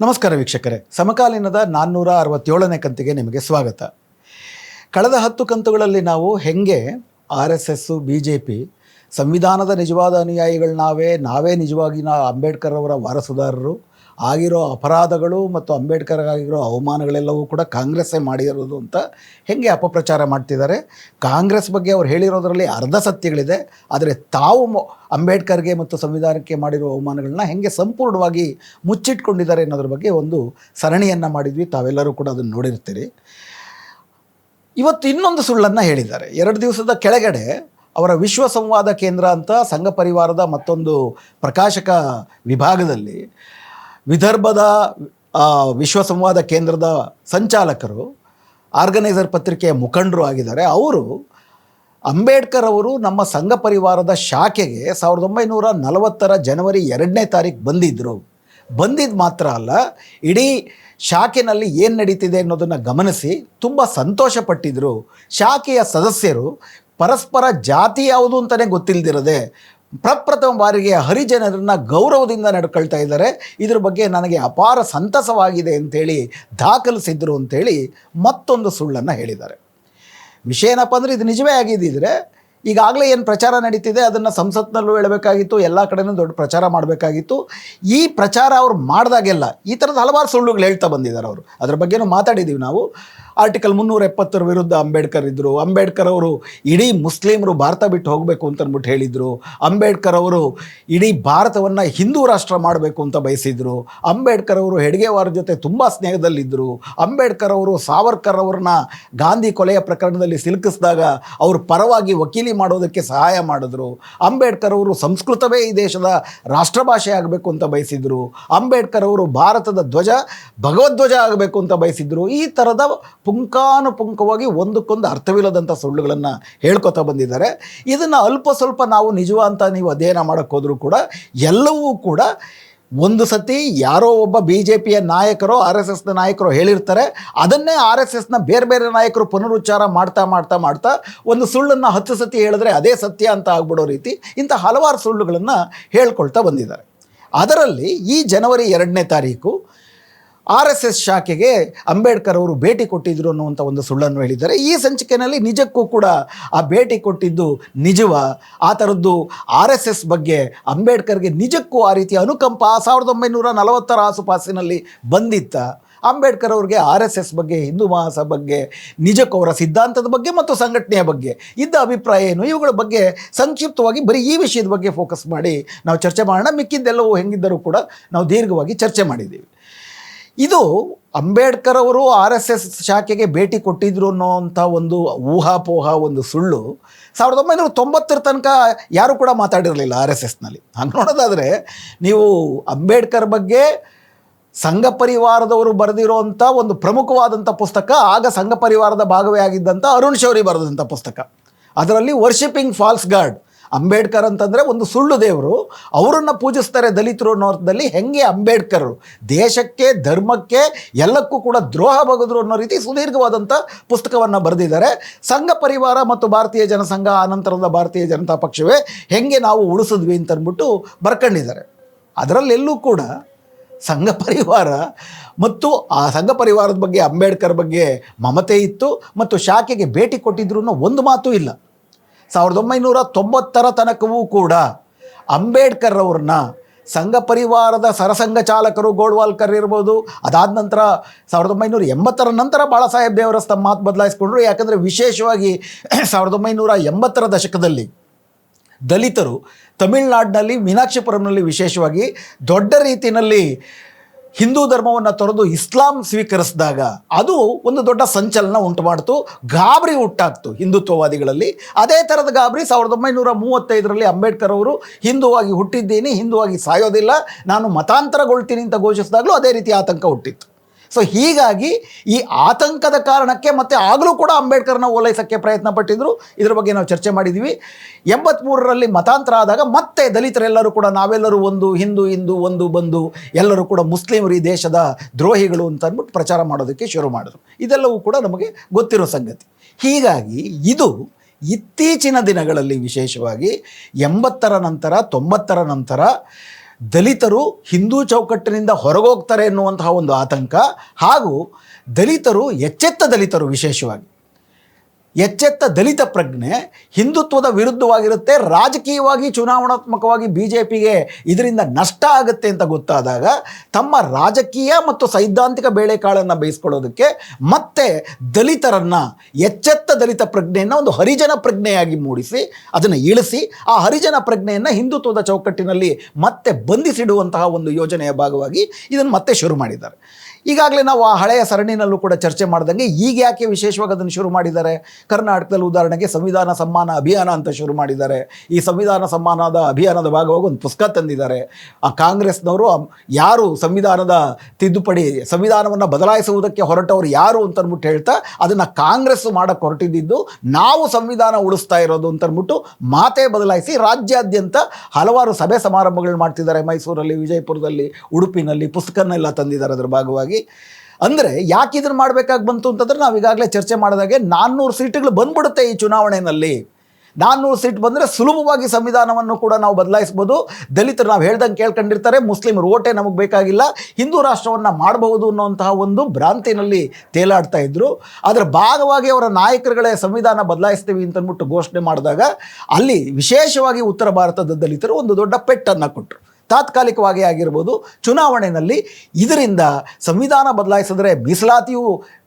ನಮಸ್ಕಾರ ವೀಕ್ಷಕರೇ. ಸಮಕಾಲೀನದ ನಾನ್ನೂರ ಅರವತ್ತೇಳನೇ ಕಂತಿಗೆ ನಿಮಗೆ ಸ್ವಾಗತ. ಕಳೆದ ಹತ್ತು ಕಂತುಗಳಲ್ಲಿ ನಾವು ಹೆಂಗೆ R S S B J P ಸಂವಿಧಾನದ ನಿಜವಾದ ಅನುಯಾಯಿಗಳು ನಾವೇ ನಾವೇ ನಿಜವಾಗಿ ನಾ ಅಂಬೇಡ್ಕರ್ ಅವರ ವಾರಸುದಾರರು ಆಗಿರೋ ಅಪರಾಧಗಳು ಮತ್ತು ಅಂಬೇಡ್ಕರ್ ಆಗಿರೋ ಅವಮಾನಗಳೆಲ್ಲವೂ ಕೂಡ ಕಾಂಗ್ರೆಸ್ಸೇ ಮಾಡಿರೋದು ಅಂತ ಹೆಂಗೆ ಅಪಪ್ರಚಾರ ಮಾಡ್ತಿದ್ದಾರೆ? ಕಾಂಗ್ರೆಸ್ ಬಗ್ಗೆ ಅವ್ರು ಹೇಳಿರೋದರಲ್ಲಿ ಅರ್ಧ ಸತ್ಯಗಳಿದೆ. ಆದರೆ ತಾವು ಅಂಬೇಡ್ಕರ್ಗೆ ಮತ್ತು ಸಂವಿಧಾನಕ್ಕೆ ಮಾಡಿರೋ ಅವಮಾನಗಳನ್ನ ಹೆಂಗೆ ಸಂಪೂರ್ಣವಾಗಿ ಮುಚ್ಚಿಟ್ಕೊಂಡಿದ್ದಾರೆ ಅನ್ನೋದ್ರ ಬಗ್ಗೆ ಒಂದು ಸರಣಿಯನ್ನು ಮಾಡಿದ್ವಿ. ತಾವೆಲ್ಲರೂ ಕೂಡ ಅದನ್ನು ನೋಡಿರ್ತೀರಿ. ಇವತ್ತು ಇನ್ನೊಂದು ಸುಳ್ಳನ್ನು ಹೇಳಿದ್ದಾರೆ. ಎರಡು ದಿವಸದ ಕೆಳಗಡೆ ಅವರ ವಿಶ್ವ ಸಂವಾದ ಕೇಂದ್ರ ಅಂತ ಸಂಘ ಪರಿವಾರದ ಮತ್ತೊಂದು ಪ್ರಕಾಶಕ ವಿಭಾಗದಲ್ಲಿ ವಿದರ್ಭದ ವಿಶ್ವ ಸಂವಾದ ಕೇಂದ್ರದ ಸಂಚಾಲಕರು, ಆರ್ಗನೈಸರ್ ಪತ್ರಿಕೆಯ ಮುಖಂಡರು ಆಗಿದ್ದಾರೆ. ಅವರು ಅಂಬೇಡ್ಕರ್ ಅವರು ನಮ್ಮ ಸಂಘ ಪರಿವಾರದ ಶಾಖೆಗೆ ಸಾವಿರದ ಒಂಬೈನೂರ ನಲವತ್ತರ ಜನವರಿ ಎರಡನೇ ತಾರೀಕು ಬಂದಿದ್ದರು ಬಂದಿದ್ದು ಮಾತ್ರ ಅಲ್ಲ, ಇಡೀ ಶಾಖೆನಲ್ಲಿ ಏನು ನಡೀತಿದೆ ಅನ್ನೋದನ್ನು ಗಮನಿಸಿ ತುಂಬ ಸಂತೋಷಪಟ್ಟಿದ್ದರು ಶಾಖೆಯ ಸದಸ್ಯರು ಪರಸ್ಪರ ಜಾತಿ ಯಾವುದು ಅಂತಲೇ ಗೊತ್ತಿಲ್ಲದಿರದೆ ಪ್ರಪ್ರಥಮ ಬಾರಿಗೆ ಹರಿಜನರನ್ನು ಗೌರವದಿಂದ ನಡ್ಕೊಳ್ತಾ ಇದ್ದಾರೆ. ಇದ್ರ ಬಗ್ಗೆ ನನಗೆ ಅಪಾರ ಸಂತಸವಾಗಿದೆ ಅಂತೇಳಿ ದಾಖಲಿಸಿದ್ರು ಅಂತೇಳಿ ಮತ್ತೊಂದು ಸುಳ್ಳನ್ನು ಹೇಳಿದ್ದಾರೆ. ವಿಷಯ ಏನಪ್ಪ ಅಂದರೆ ಇದು ನಿಜವೇ ಆಗಿದ್ದಿದ್ರೆ ಈಗಾಗಲೇ ಏನು ಪ್ರಚಾರ ನಡೀತಿದೆ, ಅದನ್ನು ಸಂಸತ್ನಲ್ಲೂ ಹೇಳಬೇಕಾಗಿತ್ತು, ಎಲ್ಲ ಕಡೆನೂ ದೊಡ್ಡ ಪ್ರಚಾರ ಮಾಡಬೇಕಾಗಿತ್ತು. ಈ ಪ್ರಚಾರ ಅವ್ರು ಮಾಡಿದಾಗೆಲ್ಲ ಈ ಥರದ ಹಲವಾರು ಸುಳ್ಳುಗಳು ಹೇಳ್ತಾ ಬಂದಿದ್ದಾರೆ ಅವರು. ಅದ್ರ ಬಗ್ಗೆನೂ ಮಾತಾಡಿದ್ದೀವಿ ನಾವು. ಆರ್ಟಿಕಲ್ ಮುನ್ನೂರ ಎಪ್ಪತ್ತರ ವಿರುದ್ಧ ಅಂಬೇಡ್ಕರ್ ಇದ್ದರು ಅಂಬೇಡ್ಕರ್ ಅವರು ಇಡೀ ಮುಸ್ಲಿಮರು ಭಾರತ ಬಿಟ್ಟು ಹೋಗಬೇಕು ಅಂತ ಅಂದ್ಬಿಟ್ಟು ಹೇಳಿದರು. ಅಂಬೇಡ್ಕರ್ ಅವರು ಇಡೀ ಭಾರತವನ್ನು ಹಿಂದೂ ರಾಷ್ಟ್ರ ಮಾಡಬೇಕು ಅಂತ ಬಯಸಿದರು. ಅಂಬೇಡ್ಕರ್ ಅವರು ಹೆಡ್ಗೆವಾರ ಜೊತೆ ತುಂಬ ಸ್ನೇಹದಲ್ಲಿದ್ದರು ಅಂಬೇಡ್ಕರ್ ಅವರು ಸಾವರ್ಕರ್ ಅವ್ರನ್ನ ಗಾಂಧಿ ಕೊಲೆಯ ಪ್ರಕರಣದಲ್ಲಿ ಸಿಲುಕಿಸಿದಾಗ ಅವರು ಪರವಾಗಿ ವಕೀಲಿ ಮಾಡೋದಕ್ಕೆ ಸಹಾಯ ಮಾಡಿದ್ರು. ಅಂಬೇಡ್ಕರ್ ಅವರು ಸಂಸ್ಕೃತವೇ ಈ ದೇಶದ ರಾಷ್ಟ್ರಭಾಷೆ ಆಗಬೇಕು ಅಂತ ಬಯಸಿದ್ರು. ಅಂಬೇಡ್ಕರ್ ಅವರು ಭಾರತದ ಧ್ವಜ, ಭಗವದ್ಧ್ವಜ ಆಗಬೇಕು ಅಂತ ಬಯಸಿದ್ರು. ಈ ಥರದ ಪುಂಖಾನುಪುಂಖವಾಗಿ ಒಂದಕ್ಕೊಂದು ಅರ್ಥವಿಲ್ಲದಂಥ ಸುಳ್ಳುಗಳನ್ನು ಹೇಳ್ಕೊತಾ ಬಂದಿದ್ದಾರೆ. ಇದನ್ನು ಅಲ್ಪ ಸ್ವಲ್ಪ ನಾವು ನಿಜವ ಅಂತ ನೀವು ಅಧ್ಯಯನ ಮಾಡೋಕ್ಕೋದ್ರೂ ಕೂಡ ಎಲ್ಲವೂ ಕೂಡ ಒಂದು ಸತಿ ಯಾರೋ ಒಬ್ಬ ಬಿ ಜೆ ಪಿಯ ನಾಯಕರೋ, ಆರ್ ಎಸ್ ಎಸ್ನ ನಾಯಕರು ಹೇಳಿರ್ತಾರೆ. ಅದನ್ನೇ ಆರ್ ಎಸ್ ಎಸ್ನ ಬೇರೆ ಬೇರೆ ನಾಯಕರು ಪುನರುಚ್ಚಾರ ಮಾಡ್ತಾ ಮಾಡ್ತಾ ಮಾಡ್ತಾ ಒಂದು ಸುಳ್ಳನ್ನು ಹತ್ತು ಸತಿ ಹೇಳಿದ್ರೆ ಅದೇ ಸತ್ಯ ಅಂತ ಆಗ್ಬಿಡೋ ರೀತಿ ಇಂಥ ಹಲವಾರು ಸುಳ್ಳುಗಳನ್ನು ಹೇಳ್ಕೊಳ್ತಾ ಬಂದಿದ್ದಾರೆ. ಅದರಲ್ಲಿ ಈ ಜನವರಿ ಎರಡನೇ ತಾರೀಕು ಆರ್ ಎಸ್ ಎಸ್ ಶಾಖೆಗೆ ಅಂಬೇಡ್ಕರ್ ಅವರು ಭೇಟಿ ಕೊಟ್ಟಿದ್ರು ಅನ್ನುವಂಥ ಒಂದು ಸುಳ್ಳನ್ನು ಹೇಳಿದ್ದಾರೆ. ಈ ಸಂಚಿಕೆಯಲ್ಲಿ ನಿಜಕ್ಕೂ ಕೂಡ ಆ ಭೇಟಿ ಕೊಟ್ಟಿದ್ದು ನಿಜವ? ಆ ಥರದ್ದು ಆರ್ ಎಸ್ ಎಸ್ ಬಗ್ಗೆ ಅಂಬೇಡ್ಕರ್ಗೆ ನಿಜಕ್ಕೂ ಆ ರೀತಿಯ ಅನುಕಂಪ ಸಾವಿರದ ಒಂಬೈನೂರ ನಲವತ್ತರ ಆಸುಪಾಸಿನಲ್ಲಿ ಬಂದಿತ್ತ? ಅಂಬೇಡ್ಕರ್ ಅವ್ರಿಗೆ ಆರ್ ಎಸ್ ಎಸ್ ಬಗ್ಗೆ, ಹಿಂದೂ ಮಹಾಸಭಾ ಬಗ್ಗೆ, ನಿಜಕ್ಕೂ ಅವರ ಸಿದ್ಧಾಂತದ ಬಗ್ಗೆ ಮತ್ತು ಸಂಘಟನೆಯ ಬಗ್ಗೆ ಇದ್ದ ಅಭಿಪ್ರಾಯ ಏನು? ಇವುಗಳ ಬಗ್ಗೆ ಸಂಕ್ಷಿಪ್ತವಾಗಿ ಬರೀ ಈ ವಿಷಯದ ಬಗ್ಗೆ ಫೋಕಸ್ ಮಾಡಿ ನಾವು ಚರ್ಚೆ ಮಾಡೋಣ. ಮಿಕ್ಕಿದ್ದೆಲ್ಲವೂ ಹೆಂಗಿದ್ದರೂ ಕೂಡ ನಾವು ದೀರ್ಘವಾಗಿ ಚರ್ಚೆ ಮಾಡಿದ್ದೀವಿ. ಇದು ಅಂಬೇಡ್ಕರ್ ಅವರು ಆರ್ ಎಸ್ ಎಸ್ ಶಾಖೆಗೆ ಭೇಟಿ ಕೊಟ್ಟಿದ್ರು ಅನ್ನೋವಂಥ ಒಂದು ಊಹಾಪೋಹ, ಒಂದು ಸುಳ್ಳು. ಸಾವಿರದ ಒಂಬೈನೂರ ತೊಂಬತ್ತರ ತನಕ ಯಾರೂ ಕೂಡ ಮಾತಾಡಿರಲಿಲ್ಲ ಆರ್ ಎಸ್ ಎಸ್ನಲ್ಲಿ. ಹಂಗೆ ನೋಡೋದಾದರೆ ನೀವು ಅಂಬೇಡ್ಕರ್ ಬಗ್ಗೆ ಸಂಘ ಪರಿವಾರದವರು ಬರೆದಿರೋಂಥ ಒಂದು ಪ್ರಮುಖವಾದಂಥ ಪುಸ್ತಕ, ಆಗ ಸಂಘ ಪರಿವಾರದ ಭಾಗವೇ ಆಗಿದ್ದಂಥ ಅರುಣ್ ಶೌರಿ ಬರೆದಂಥ ಪುಸ್ತಕ. ಅದರಲ್ಲಿ ವರ್ಷಿಪಿಂಗ್ ಫಾಲ್ಸ್ ಗಾಡ್ ಅಂಬೇಡ್ಕರ್ ಅಂತಂದರೆ ಒಂದು ಸುಳ್ಳು ದೇವರು. ಅವರನ್ನು ಪೂಜಿಸ್ತಾರೆ ದಲಿತರು ಅನ್ನೋ ಅರ್ಥದಲ್ಲಿ ಹೆಂಗೆ ಅಂಬೇಡ್ಕರ್? ದೇಶಕ್ಕೆ, ಧರ್ಮಕ್ಕೆ ಎಲ್ಲಕ್ಕೂ ಕೂಡ ದ್ರೋಹ ಬಗೆದ್ರು ಅನ್ನೋ ರೀತಿ ಸುದೀರ್ಘವಾದಂಥ ಪುಸ್ತಕವನ್ನು ಬರೆದಿದ್ದಾರೆ. ಸಂಘ ಪರಿವಾರ ಮತ್ತು ಭಾರತೀಯ ಜನಸಂಘ ಆನಂತರದ ಭಾರತೀಯ ಜನತಾ ಪಕ್ಷವೇ ಹೆಂಗೆ ನಾವು ಉಳಿಸಿದ್ವಿ ಅಂತ ಅಂದ್ಬಿಟ್ಟು ಬರ್ಕೊಂಡಿದ್ದಾರೆ. ಅದರಲ್ಲೆಲ್ಲೂ ಕೂಡ ಸಂಘ ಪರಿವಾರ ಮತ್ತು ಆ ಸಂಘ ಪರಿವಾರದ ಬಗ್ಗೆ ಅಂಬೇಡ್ಕರ್ ಬಗ್ಗೆ ಮಮತೆ ಇತ್ತು ಮತ್ತು ಶಾಖೆಗೆ ಭೇಟಿ ಕೊಟ್ಟಿದ್ರು ಒಂದು ಮಾತು ಇಲ್ಲ. ಸಾವಿರದ ಒಂಬೈನೂರ ತೊಂಬತ್ತರ ತನಕವೂ ಕೂಡ ಅಂಬೇಡ್ಕರ್ ಅವ್ರನ್ನ ಸಂಘ ಪರಿವಾರದ ಸರಸಂಘ ಚಾಲಕರು ಗೋಡ್ವಾಲ್ಕರ್ ಇರ್ಬೋದು. ಅದಾದ ನಂತರ ಸಾವಿರದ ಒಂಬೈನೂರ ಎಂಬತ್ತರ ನಂತರ ಬಾಳಾ ಸಾಹೇಬ್ ದೇವರಸ್ ತಮ್ಮ ಮಾತು ಬದಲಾಯಿಸ್ಕೊಂಡ್ರು. ಯಾಕಂದರೆ ವಿಶೇಷವಾಗಿ ಸಾವಿರದ ಒಂಬೈನೂರ ಎಂಬತ್ತರ ದಶಕದಲ್ಲಿ ದಲಿತರು ತಮಿಳ್ನಾಡಿನಲ್ಲಿ, ಮೀನಾಕ್ಷಿಪುರಂನಲ್ಲಿ ವಿಶೇಷವಾಗಿ ದೊಡ್ಡ ರೀತಿಯಲ್ಲಿ ಹಿಂದೂ ಧರ್ಮವನ್ನು ತೊರೆದು ಇಸ್ಲಾಂ ಸ್ವೀಕರಿಸಿದಾಗ ಅದು ಒಂದು ದೊಡ್ಡ ಸಂಚಲನ ಉಂಟು ಮಾಡಿತು ಗಾಬರಿ ಹುಟ್ಟಾಗ್ತು ಹಿಂದುತ್ವವಾದಿಗಳಲ್ಲಿ. ಅದೇ ಥರದ ಗಾಬರಿ ಸಾವಿರದ ಒಂಬೈನೂರ ಮೂವತ್ತೈದರಲ್ಲಿ ಅಂಬೇಡ್ಕರ್ ಅವರು, ಹಿಂದೂವಾಗಿ ಹುಟ್ಟಿದ್ದೀನಿ, ಹಿಂದೂವಾಗಿ ಸಾಯೋದಿಲ್ಲ, ನಾನು ಮತಾಂತರಗೊಳ್ತೀನಿ ಅಂತ ಘೋಷಿಸಿದಾಗಲೂ ಅದೇ ರೀತಿ ಆತಂಕ ಹುಟ್ಟಿತ್ತು. ಸೊ ಹೀಗಾಗಿ ಈ ಆತಂಕದ ಕಾರಣಕ್ಕೆ ಮತ್ತೆ ಆಗಲೂ ಕೂಡ ಅಂಬೇಡ್ಕರ್ನ ಓಲೈಸೋಕ್ಕೆ ಪ್ರಯತ್ನ ಪಟ್ಟಿದ್ರು ಇದ್ರ ಬಗ್ಗೆ ನಾವು ಚರ್ಚೆ ಮಾಡಿದ್ವಿ. ಎಂಬತ್ತ್ಮೂರರಲ್ಲಿ ಮತಾಂತರ ಆದಾಗ ಮತ್ತೆ ದಲಿತರೆಲ್ಲರೂ ಕೂಡ ನಾವೆಲ್ಲರೂ ಒಂದು ಹಿಂದೂ ಹಿಂದೂ, ಒಂದು ಬಂದು ಎಲ್ಲರೂ ಕೂಡ ಮುಸ್ಲಿಮರು ಈ ದೇಶದ ದ್ರೋಹಿಗಳು ಅಂತ ಅಂದ್ಬಿಟ್ಟು ಪ್ರಚಾರ ಮಾಡೋದಕ್ಕೆ ಶುರು ಮಾಡಿದ್ರು. ಇದೆಲ್ಲವೂ ಕೂಡ ನಮಗೆ ಗೊತ್ತಿರೋ ಸಂಗತಿ. ಹೀಗಾಗಿ ಇದು ಇತ್ತೀಚಿನ ದಿನಗಳಲ್ಲಿ ವಿಶೇಷವಾಗಿ ಎಂಬತ್ತರ ನಂತರ, ತೊಂಬತ್ತರ ನಂತರ ದಲಿತರು ಹಿಂದೂ ಚೌಕಟ್ಟಿನಿಂದ ಹೊರಗೋಗ್ತಾರೆ ಎನ್ನುವಂತಹ ಒಂದು ಆತಂಕ ಹಾಗೂ ದಲಿತರು ಎಚ್ಚೆತ್ತ ದಲಿತರು ವಿಶೇಷವಾಗಿ. ಎಚ್ಚೆತ್ತ ದಲಿತ ಪ್ರಜ್ಞೆ ಹಿಂದುತ್ವದ ವಿರುದ್ಧವಾಗಿರುತ್ತೆ, ರಾಜಕೀಯವಾಗಿ ಚುನಾವಣಾತ್ಮಕವಾಗಿ ಬಿ ಜೆ ಪಿಗೆ ಇದರಿಂದ ನಷ್ಟ ಆಗುತ್ತೆ ಅಂತ ಗೊತ್ತಾದಾಗ ತಮ್ಮ ರಾಜಕೀಯ ಮತ್ತು ಸೈದ್ಧಾಂತಿಕ ಬೇಳೆಕಾಳನ್ನು ಬೇಯಿಸ್ಕೊಳ್ಳೋದಕ್ಕೆ ಮತ್ತೆ ದಲಿತರನ್ನು, ಎಚ್ಚೆತ್ತ ದಲಿತ ಪ್ರಜ್ಞೆಯನ್ನು ಒಂದು ಹರಿಜನ ಪ್ರಜ್ಞೆಯಾಗಿ ಮೂಡಿಸಿ, ಅದನ್ನು ಇಳಿಸಿ, ಆ ಹರಿಜನ ಪ್ರಜ್ಞೆಯನ್ನು ಹಿಂದುತ್ವದ ಚೌಕಟ್ಟಿನಲ್ಲಿ ಮತ್ತೆ ಬಂಧಿಸಿಡುವಂತಹ ಒಂದು ಯೋಜನೆಯ ಭಾಗವಾಗಿ ಇದನ್ನು ಮತ್ತೆ ಶುರು ಮಾಡಿದ್ದಾರೆ. ಈಗಾಗಲೇ ನಾವು ಆ ಹಳೆಯ ಸರಣಿನಲ್ಲೂ ಕೂಡ ಚರ್ಚೆ ಮಾಡ್ದಂಗೆ ಈಗ ಯಾಕೆ ವಿಶೇಷವಾಗಿ ಅದನ್ನು ಶುರು ಮಾಡಿದ್ದಾರೆ? ಕರ್ನಾಟಕದಲ್ಲಿ ಉದಾಹರಣೆಗೆ ಸಂವಿಧಾನ ಸಮ್ಮಾನ ಅಭಿಯಾನ ಅಂತ ಶುರು ಮಾಡಿದ್ದಾರೆ. ಈ ಸಂವಿಧಾನ ಸಮ್ಮಾನದ ಅಭಿಯಾನದ ಭಾಗವಾಗಿ ಒಂದು ಪುಸ್ತಕ ತಂದಿದ್ದಾರೆ. ಆ ಕಾಂಗ್ರೆಸ್ನವರು ಯಾರು ಸಂವಿಧಾನದ ತಿದ್ದುಪಡಿ, ಸಂವಿಧಾನವನ್ನು ಬದಲಾಯಿಸುವುದಕ್ಕೆ ಹೊರಟವರು ಯಾರು ಅಂತ ಅಂದ್ಬಿಟ್ಟು ಹೇಳ್ತಾ ಅದನ್ನು ಕಾಂಗ್ರೆಸ್ ಮಾಡಕ್ಕೆ ಹೊರಟಿದ್ದು ನಾವು ಸಂವಿಧಾನ ಉಳಿಸ್ತಾ ಇರೋದು ಅಂತ ಅಂದ್ಬಿಟ್ಟು ಮಾತೇ ಬದಲಾಯಿಸಿ ರಾಜ್ಯಾದ್ಯಂತ ಹಲವಾರು ಸಭೆ ಸಮಾರಂಭಗಳನ್ನು ಮಾಡ್ತಿದ್ದಾರೆ ಮೈಸೂರಲ್ಲಿ, ವಿಜಯಪುರದಲ್ಲಿ, ಉಡುಪಿನಲ್ಲಿ ಪುಸ್ತಕನೆಲ್ಲ ತಂದಿದ್ದಾರೆ ಅದರ ಭಾಗವಾಗಿ. ಅಂದರೆ ಯಾಕೆ ಇದನ್ನು ಮಾಡಬೇಕಾಗಿ ಬಂತು ಅಂತಂದ್ರೆ ನಾವು ಈಗಾಗಲೇ ಚರ್ಚೆ ಮಾಡಿದಾಗೆ ನಾನ್ನೂರು ಸೀಟುಗಳು ಬಂದ್ಬಿಡುತ್ತೆ ಈ ಚುನಾವಣೆಯಲ್ಲಿ ನಾನ್ನೂರು ಸೀಟ್ ಬಂದರೆ ಸುಲಭವಾಗಿ ಸಂವಿಧಾನವನ್ನು ಕೂಡ ನಾವು ಬದಲಾಯಿಸ್ಬೋದು. ದಲಿತರು ನಾವು ಹೇಳ್ದಂಗೆ ಕೇಳ್ಕೊಂಡಿರ್ತಾರೆ, ಮುಸ್ಲಿಮರು ಓಟೆ ನಮಗೆ ಬೇಕಾಗಿಲ್ಲ, ಹಿಂದೂ ರಾಷ್ಟ್ರವನ್ನು ಮಾಡಬಹುದು ಅನ್ನುವಂತಹ ಒಂದು ಭ್ರಾಂತಿನಲ್ಲಿ ತೇಲಾಡ್ತಾ ಇದ್ದರು ಅದರ ಭಾಗವಾಗಿ ಅವರ ನಾಯಕರುಗಳೇ ಸಂವಿಧಾನ ಬದಲಾಯಿಸ್ತೀವಿ ಅಂತಂದ್ಬಿಟ್ಟು ಘೋಷಣೆ ಮಾಡಿದಾಗ ಅಲ್ಲಿ ವಿಶೇಷವಾಗಿ ಉತ್ತರ ಭಾರತದ ದಲಿತರು ಒಂದು ದೊಡ್ಡ ಪೆಟ್ಟನ್ನು ಕೊಟ್ಟರು ತಾತ್ಕಾಲಿಕವಾಗಿ ಆಗಿರ್ಬೋದು ಚುನಾವಣೆಯಲ್ಲಿ ಇದರಿಂದ ಸಂವಿಧಾನ ಬದಲಾಯಿಸಿದ್ರೆ ಮೀಸಲಾತಿಯು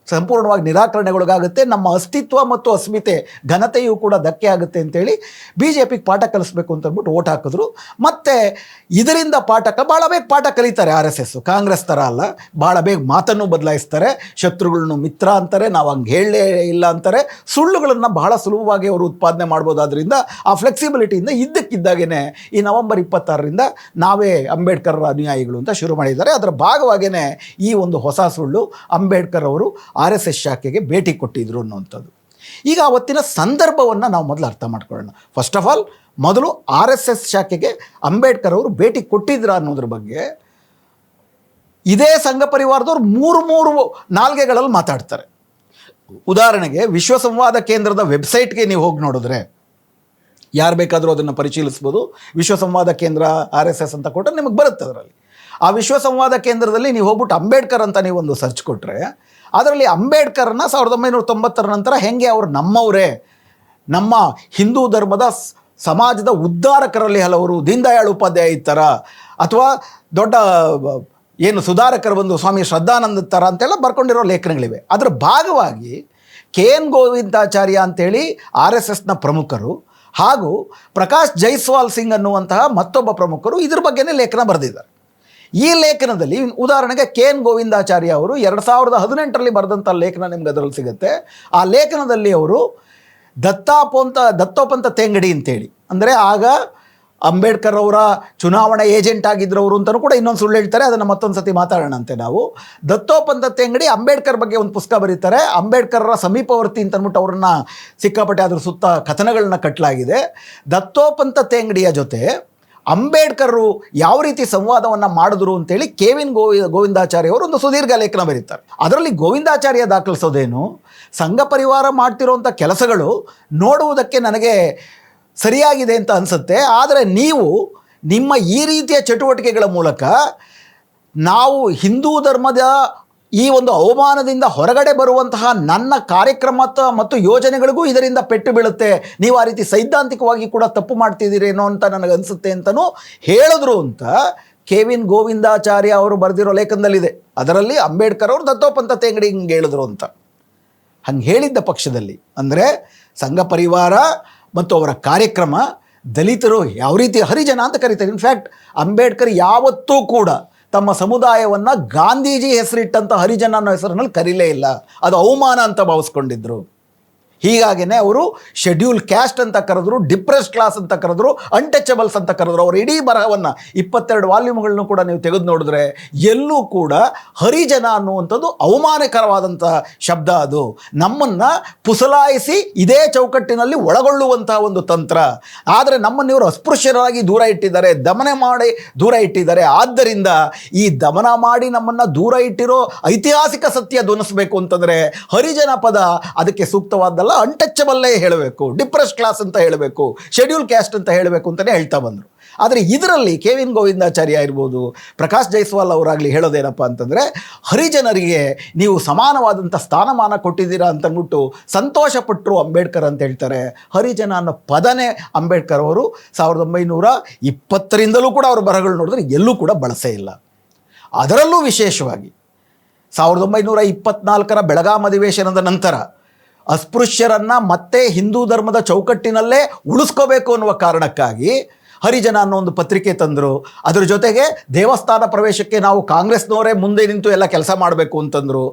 ಸಂಪೂರ್ಣವಾಗಿ ನಿರಾಕರಣೆಗೊಳಗಾಗುತ್ತೆ. ನಮ್ಮ ಅಸ್ತಿತ್ವ ಮತ್ತು ಅಸ್ಮಿತೆ ಘನತೆಯೂ ಕೂಡ ಧಕ್ಕೆ ಆಗುತ್ತೆ ಅಂತೇಳಿ ಬಿ ಜೆ ಪಿಗೆ ಪಾಠ ಕಲಿಸ್ಬೇಕು ಅಂತ ಅಂದ್ಬಿಟ್ಟು ಓಟ್ ಹಾಕಿದ್ರು. ಮತ್ತು ಇದರಿಂದ ಪಾಠ ಭಾಳ ಬೇಗ ಪಾಠ ಕಲಿತಾರೆ ಆರ್ ಎಸ್ ಎಸ್. ಕಾಂಗ್ರೆಸ್ ಥರ ಅಲ್ಲ. ಭಾಳ ಬೇಗ ಮಾತನ್ನು ಬದಲಾಯಿಸ್ತಾರೆ. ಶತ್ರುಗಳನ್ನು ಮಿತ್ರ ಅಂತಾರೆ. ನಾವು ಹಂಗೆ ಹೇಳಲೇ ಇಲ್ಲ ಅಂತಾರೆ. ಸುಳ್ಳುಗಳನ್ನು ಬಹಳ ಸುಲಭವಾಗಿ ಅವರು ಉತ್ಪಾದನೆ ಮಾಡ್ಬೋದಾದ್ರಿಂದ ಆ ಫ್ಲೆಕ್ಸಿಬಿಲಿಟಿಯಿಂದ ಇದ್ದಕ್ಕಿದ್ದಾಗೇ ಈ ನವೆಂಬರ್ ಇಪ್ಪತ್ತಾರರಿಂದ ನಾವೇ ಅಂಬೇಡ್ಕರ್ ಅನುಯಾಯಿಗಳು ಅಂತ ಶುರು ಮಾಡಿದ್ದಾರೆ. ಅದರ ಭಾಗವಾಗಿಯೇ ಈ ಒಂದು ಹೊಸ ಸುಳ್ಳು ಅಂಬೇಡ್ಕರ್ ಅವರು ಆರ್ ಎಸ್ ಎಸ್ ಶಾಖೆಗೆ ಭೇಟಿ ಕೊಟ್ಟಿದ್ರು ಅನ್ನುವಂಥದ್ದು. ಈಗ ಅವತ್ತಿನ ಸಂದರ್ಭವನ್ನು ನಾವು ಮೊದಲು ಅರ್ಥ ಮಾಡ್ಕೊಳ್ಳೋಣ. ಫಸ್ಟ್ ಆಫ್ ಆಲ್ ಮೊದಲು ಆರ್ ಎಸ್ ಎಸ್ ಶಾಖೆಗೆ ಅಂಬೇಡ್ಕರ್ ಅವರು ಭೇಟಿ ಕೊಟ್ಟಿದ್ರ ಅನ್ನೋದ್ರ ಬಗ್ಗೆ ಇದೇ ಸಂಘ ಪರಿವಾರದವ್ರು ಮೂರು ಮೂರು ನಾಲ್ಗೆಗಳಲ್ಲಿ ಮಾತಾಡ್ತಾರೆ. ಉದಾಹರಣೆಗೆ ವಿಶ್ವ ಸಂವಾದ ಕೇಂದ್ರದ ವೆಬ್ಸೈಟ್ಗೆ ನೀವು ಹೋಗಿ ನೋಡಿದ್ರೆ ಯಾರು ಬೇಕಾದರೂ ಅದನ್ನು ಪರಿಶೀಲಿಸ್ಬೋದು. ವಿಶ್ವ ಸಂವಾದ ಕೇಂದ್ರ ಆರ್ ಎಸ್ ಎಸ್ ಅಂತ ಕೊಟ್ಟರೆ ನಿಮಗೆ ಬರುತ್ತೆ ಅದರಲ್ಲಿ. ಆ ವಿಶ್ವ ಸಂವಾದ ಕೇಂದ್ರದಲ್ಲಿ ನೀವು ಹೋಗ್ಬಿಟ್ಟು ಅಂಬೇಡ್ಕರ್ ಅಂತ ನೀವೊಂದು ಸರ್ಚ್ ಕೊಟ್ಟರೆ ಅದರಲ್ಲಿ ಅಂಬೇಡ್ಕರ್ನ ಸಾವಿರದ ಒಂಬೈನೂರ ತೊಂಬತ್ತರ ನಂತರ ಹೆಂಗೆ ಅವರು ನಮ್ಮವರೇ, ನಮ್ಮ ಹಿಂದೂ ಧರ್ಮದ ಸಮಾಜದ ಉದ್ಧಾರಕರಲ್ಲಿ ಹಲವರು ದೀನ್ ದಯಾಳ್ ಉಪಾಧ್ಯಾಯ ಥರ, ಅಥವಾ ದೊಡ್ಡ, ಏನು ಸುಧಾರಕರು ಬಂದು ಸ್ವಾಮಿ ಶ್ರದ್ಧಾನಂದ ಥರ ಅಂತೆಲ್ಲ ಬರ್ಕೊಂಡಿರೋ ಲೇಖನಗಳಿವೆ. ಅದರ ಭಾಗವಾಗಿ ಕೆ ಎನ್ ಗೋವಿಂದಾಚಾರ್ಯ ಅಂತೇಳಿ ಆರ್ ಎಸ್ ಎಸ್ನ ಪ್ರಮುಖರು ಹಾಗೂ ಪ್ರಕಾಶ್ ಜೈಸ್ವಾಲ್ ಸಿಂಗ್ ಅನ್ನುವಂತಹ ಮತ್ತೊಬ್ಬ ಪ್ರಮುಖರು ಇದ್ರ ಬಗ್ಗೆನೇ ಲೇಖನ ಬರೆದಿದ್ದಾರೆ. ಈ ಲೇಖನದಲ್ಲಿ ಉದಾಹರಣೆಗೆ ಕೆ ಎನ್ ಗೋವಿಂದಾಚಾರ್ಯ ಅವರು ಎರಡು ಸಾವಿರದ ಹದಿನೆಂಟರಲ್ಲಿ ಬರೆದಂಥ ಲೇಖನ ನಿಮ್ಗೆ ಅದರಲ್ಲಿ ಸಿಗುತ್ತೆ. ಆ ಲೇಖನದಲ್ಲಿ ಅವರು ದತ್ತಾಪೋಂತ, ದತ್ತೋಪಂತ ತೇಂಗಡಿ ಅಂತೇಳಿ. ಅಂದರೆ ಆಗ ಅಂಬೇಡ್ಕರ್ ಅವರ ಚುನಾವಣಾ ಏಜೆಂಟ್ ಆಗಿದ್ರವರು ಅಂತಲೂ ಕೂಡ ಇನ್ನೊಂದು ಸುಳ್ಳು ಹೇಳ್ತಾರೆ, ಅದನ್ನು ಮತ್ತೊಂದು ಸತಿ ಮಾತಾಡೋಣಂತೆ ನಾವು. ದತ್ತೋಪಂತ ತೇಂಗಡಿ ಅಂಬೇಡ್ಕರ್ ಬಗ್ಗೆ ಒಂದು ಪುಸ್ತಕ ಬರೀತಾರೆ. ಅಂಬೇಡ್ಕರ್ರ ಸಮೀಪವರ್ತಿ ಅಂತ ಅಂದ್ಬಿಟ್ಟು ಅವ್ರನ್ನ ಸಿಕ್ಕಾಪಟ್ಟೆ ಅದ್ರ ಸುತ್ತ ಕಥನಗಳನ್ನ ಕಟ್ಟಲಾಗಿದೆ ದತ್ತೋಪಂತ ತೇಂಗಡಿಯ ಜೊತೆ ಅಂಬೇಡ್ಕರ್ರು ಯಾವ ರೀತಿ ಸಂವಾದವನ್ನು ಮಾಡಿದ್ರು ಅಂತೇಳಿ ಕೆವಿನ್ ಗೋವಿ ಗೋವಿಂದಾಚಾರ್ಯ ಅವರು ಒಂದು ಸುದೀರ್ಘ ಲೇಖನ ಬರೀತಾರೆ. ಅದರಲ್ಲಿ ಗೋವಿಂದಾಚಾರ್ಯ ದಾಖಲಿಸೋದೇನು? ಸಂಘ ಪರಿವಾರ ಮಾಡ್ತಿರೋವಂಥ ಕೆಲಸಗಳು ನೋಡುವುದಕ್ಕೆ ನನಗೆ ಸರಿಯಾಗಿದೆ ಅಂತ ಅನಿಸುತ್ತೆ. ಆದರೆ ನೀವು ನಿಮ್ಮ ಈ ರೀತಿಯ ಚಟುವಟಿಕೆಗಳ ಮೂಲಕ ನಾವು ಹಿಂದೂ ಧರ್ಮದ ಈ ಒಂದು ಅವಮಾನದಿಂದ ಹೊರಗಡೆ ಬರುವಂತಹ ನನ್ನ ಕಾರ್ಯಕ್ರಮ ಮತ್ತು ಯೋಜನೆಗಳಿಗೂ ಇದರಿಂದ ಪೆಟ್ಟು ಬೀಳುತ್ತೆ. ನೀವು ಆ ರೀತಿ ಸೈದ್ಧಾಂತಿಕವಾಗಿ ಕೂಡ ತಪ್ಪು ಮಾಡ್ತಿದ್ದೀರೇನೋ ಅಂತ ನನಗೆ ಅನಿಸುತ್ತೆ ಅಂತಲೂ ಹೇಳಿದ್ರು ಅಂತ ಕೆವಿನ್ ಗೋವಿಂದಾಚಾರ್ಯ ಅವರು ಬರೆದಿರೋ ಲೇಖನದಲ್ಲಿದೆ. ಅದರಲ್ಲಿ ಅಂಬೇಡ್ಕರ್ ಅವರು ದತ್ತೋಪಂತ ತೇಂಗಡಿ ಹಿಂಗೆ ಹೇಳಿದ್ರು ಅಂತ. ಹಂಗೆ ಹೇಳಿದ್ದ ಪಕ್ಷದಲ್ಲಿ. ಅಂದರೆ ಸಂಘ ಪರಿವಾರ ಮತ್ತು ಅವರ ಕಾರ್ಯಕ್ರಮ ದಲಿತರು ಯಾವ ರೀತಿ ಹರಿಜನ ಅಂತ ಕರೀತಾರೆ. ಇನ್ಫ್ಯಾಕ್ಟ್ ಅಂಬೇಡ್ಕರ್ ಯಾವತ್ತೂ ಕೂಡ ತಮ್ಮ ಸಮುದಾಯವನ್ನು ಗಾಂಧೀಜಿ ಹೆಸರಿಟ್ಟಂಥ ಹರಿಜನ ಅನ್ನೋ ಹೆಸರಿನಲ್ಲಿ ಕರೀಲೇ ಇಲ್ಲ. ಅದು ಅವಮಾನ ಅಂತ ಭಾವಿಸ್ಕೊಂಡಿದ್ರು. ಹೀಗಾಗಿನೇ ಅವರು ಶೆಡ್ಯೂಲ್ ಕ್ಯಾಸ್ಟ್ ಅಂತ ಕರೆದ್ರು ಡಿಪ್ರೆಸ್ ಕ್ಲಾಸ್ ಅಂತ ಕರೆದ್ರು ಅನ್ಟಚಬಲ್ಸ್ ಅಂತ ಕರೆದ್ರು. ಅವ್ರ ಇಡೀ ಬರಹವನ್ನು ಇಪ್ಪತ್ತೆರಡು ವಾಲ್ಯೂಮ್ಗಳನ್ನು ಕೂಡ ನೀವು ತೆಗೆದು ನೋಡಿದ್ರೆ ಎಲ್ಲೂ ಕೂಡ ಹರಿಜನ ಅನ್ನುವಂಥದ್ದು ಅವಮಾನಕರವಾದಂಥ ಶಬ್ದ ಅದು. ನಮ್ಮನ್ನು ಪುಸಲಾಯಿಸಿ ಇದೇ ಚೌಕಟ್ಟಿನಲ್ಲಿ ಒಳಗೊಳ್ಳುವಂತಹ ಒಂದು ತಂತ್ರ. ಆದರೆ ನಮ್ಮನ್ನು ಇವರು ಅಸ್ಪೃಶ್ಯರಾಗಿ ದೂರ ಇಟ್ಟಿದ್ದಾರೆ, ದಮನ ಮಾಡಿ ದೂರ ಇಟ್ಟಿದ್ದಾರೆ. ಆದ್ದರಿಂದ ಈ ದಮನ ಮಾಡಿ ನಮ್ಮನ್ನು ದೂರ ಇಟ್ಟಿರೋ ಐತಿಹಾಸಿಕ ಸತ್ಯ ಧ್ವನಿಸಬೇಕು ಅಂತಂದರೆ ಹರಿಜನ ಪದ ಅದಕ್ಕೆ ಸೂಕ್ತವಾದಲ್ಲ ಅನ್ಟಚಬಲ್ಲೇ ಹೇಳಬೇಕು ಡಿಪ್ರೆಸ್ ಕ್ಲಾಸ್ ಅಂತ ಹೇಳಬೇಕು ಶೆಡ್ಯೂಲ್ ಕ್ಯಾಸ್ಟ್ ಅಂತ ಹೇಳಬೇಕು ಅಂತಲೇ ಹೇಳ್ತಾ ಬಂದರು. ಆದರೆ ಇದರಲ್ಲಿ ಕೆ ವಿನ್ ಗೋವಿಂದಾಚಾರ್ಯ ಇರ್ಬೋದು, ಪ್ರಕಾಶ್ ಜೈಸ್ವಾಲ್ ಅವರಾಗಲಿ ಹೇಳೋದೇನಪ್ಪ ಅಂತಂದರೆ, ಹರಿಜನರಿಗೆ ನೀವು ಸಮಾನವಾದಂಥ ಸ್ಥಾನಮಾನ ಕೊಟ್ಟಿದ್ದೀರಾ ಅಂತಂದ್ಬಿಟ್ಟು ಸಂತೋಷಪಟ್ಟರು ಅಂಬೇಡ್ಕರ್ ಅಂತ ಹೇಳ್ತಾರೆ. ಹರಿಜನ ಅನ್ನೋ ಪದನೇ ಅಂಬೇಡ್ಕರ್ ಅವರು. ಸಾವಿರದ ಒಂಬೈನೂರ ಇಪ್ಪತ್ತರಿಂದಲೂ ಕೂಡ ಅವರು ಬರಹಗಳು ನೋಡಿದ್ರೆ ಎಲ್ಲೂ ಕೂಡ ಬಳಸೇ ಇಲ್ಲ. ಅದರಲ್ಲೂ ವಿಶೇಷವಾಗಿ, ಸಾವಿರದ ಒಂಬೈನೂರ ಇಪ್ಪತ್ನಾಲ್ಕರ ಬೆಳಗಾಂ ಅಧಿವೇಶನದ ನಂತರ ಅಸ್ಪೃಶ್ಯರನ್ನು ಮತ್ತೆ ಹಿಂದೂ ಧರ್ಮದ ಚೌಕಟ್ಟಿನಲ್ಲೇ ಉಳಿಸ್ಕೋಬೇಕು ಅನ್ನುವ ಕಾರಣಕ್ಕಾಗಿ ಹರಿಜನ ಅನ್ನೋ ಒಂದು ಪತ್ರಿಕೆ ತಂದರು. ಅದರ ಜೊತೆಗೆ ದೇವಸ್ಥಾನ ಪ್ರವೇಶಕ್ಕೆ ನಾವು ಕಾಂಗ್ರೆಸ್ನವರೇ ಮುಂದೆ ನಿಂತು ಎಲ್ಲ ಕೆಲಸ ಮಾಡಬೇಕು ಅಂತಂದರು.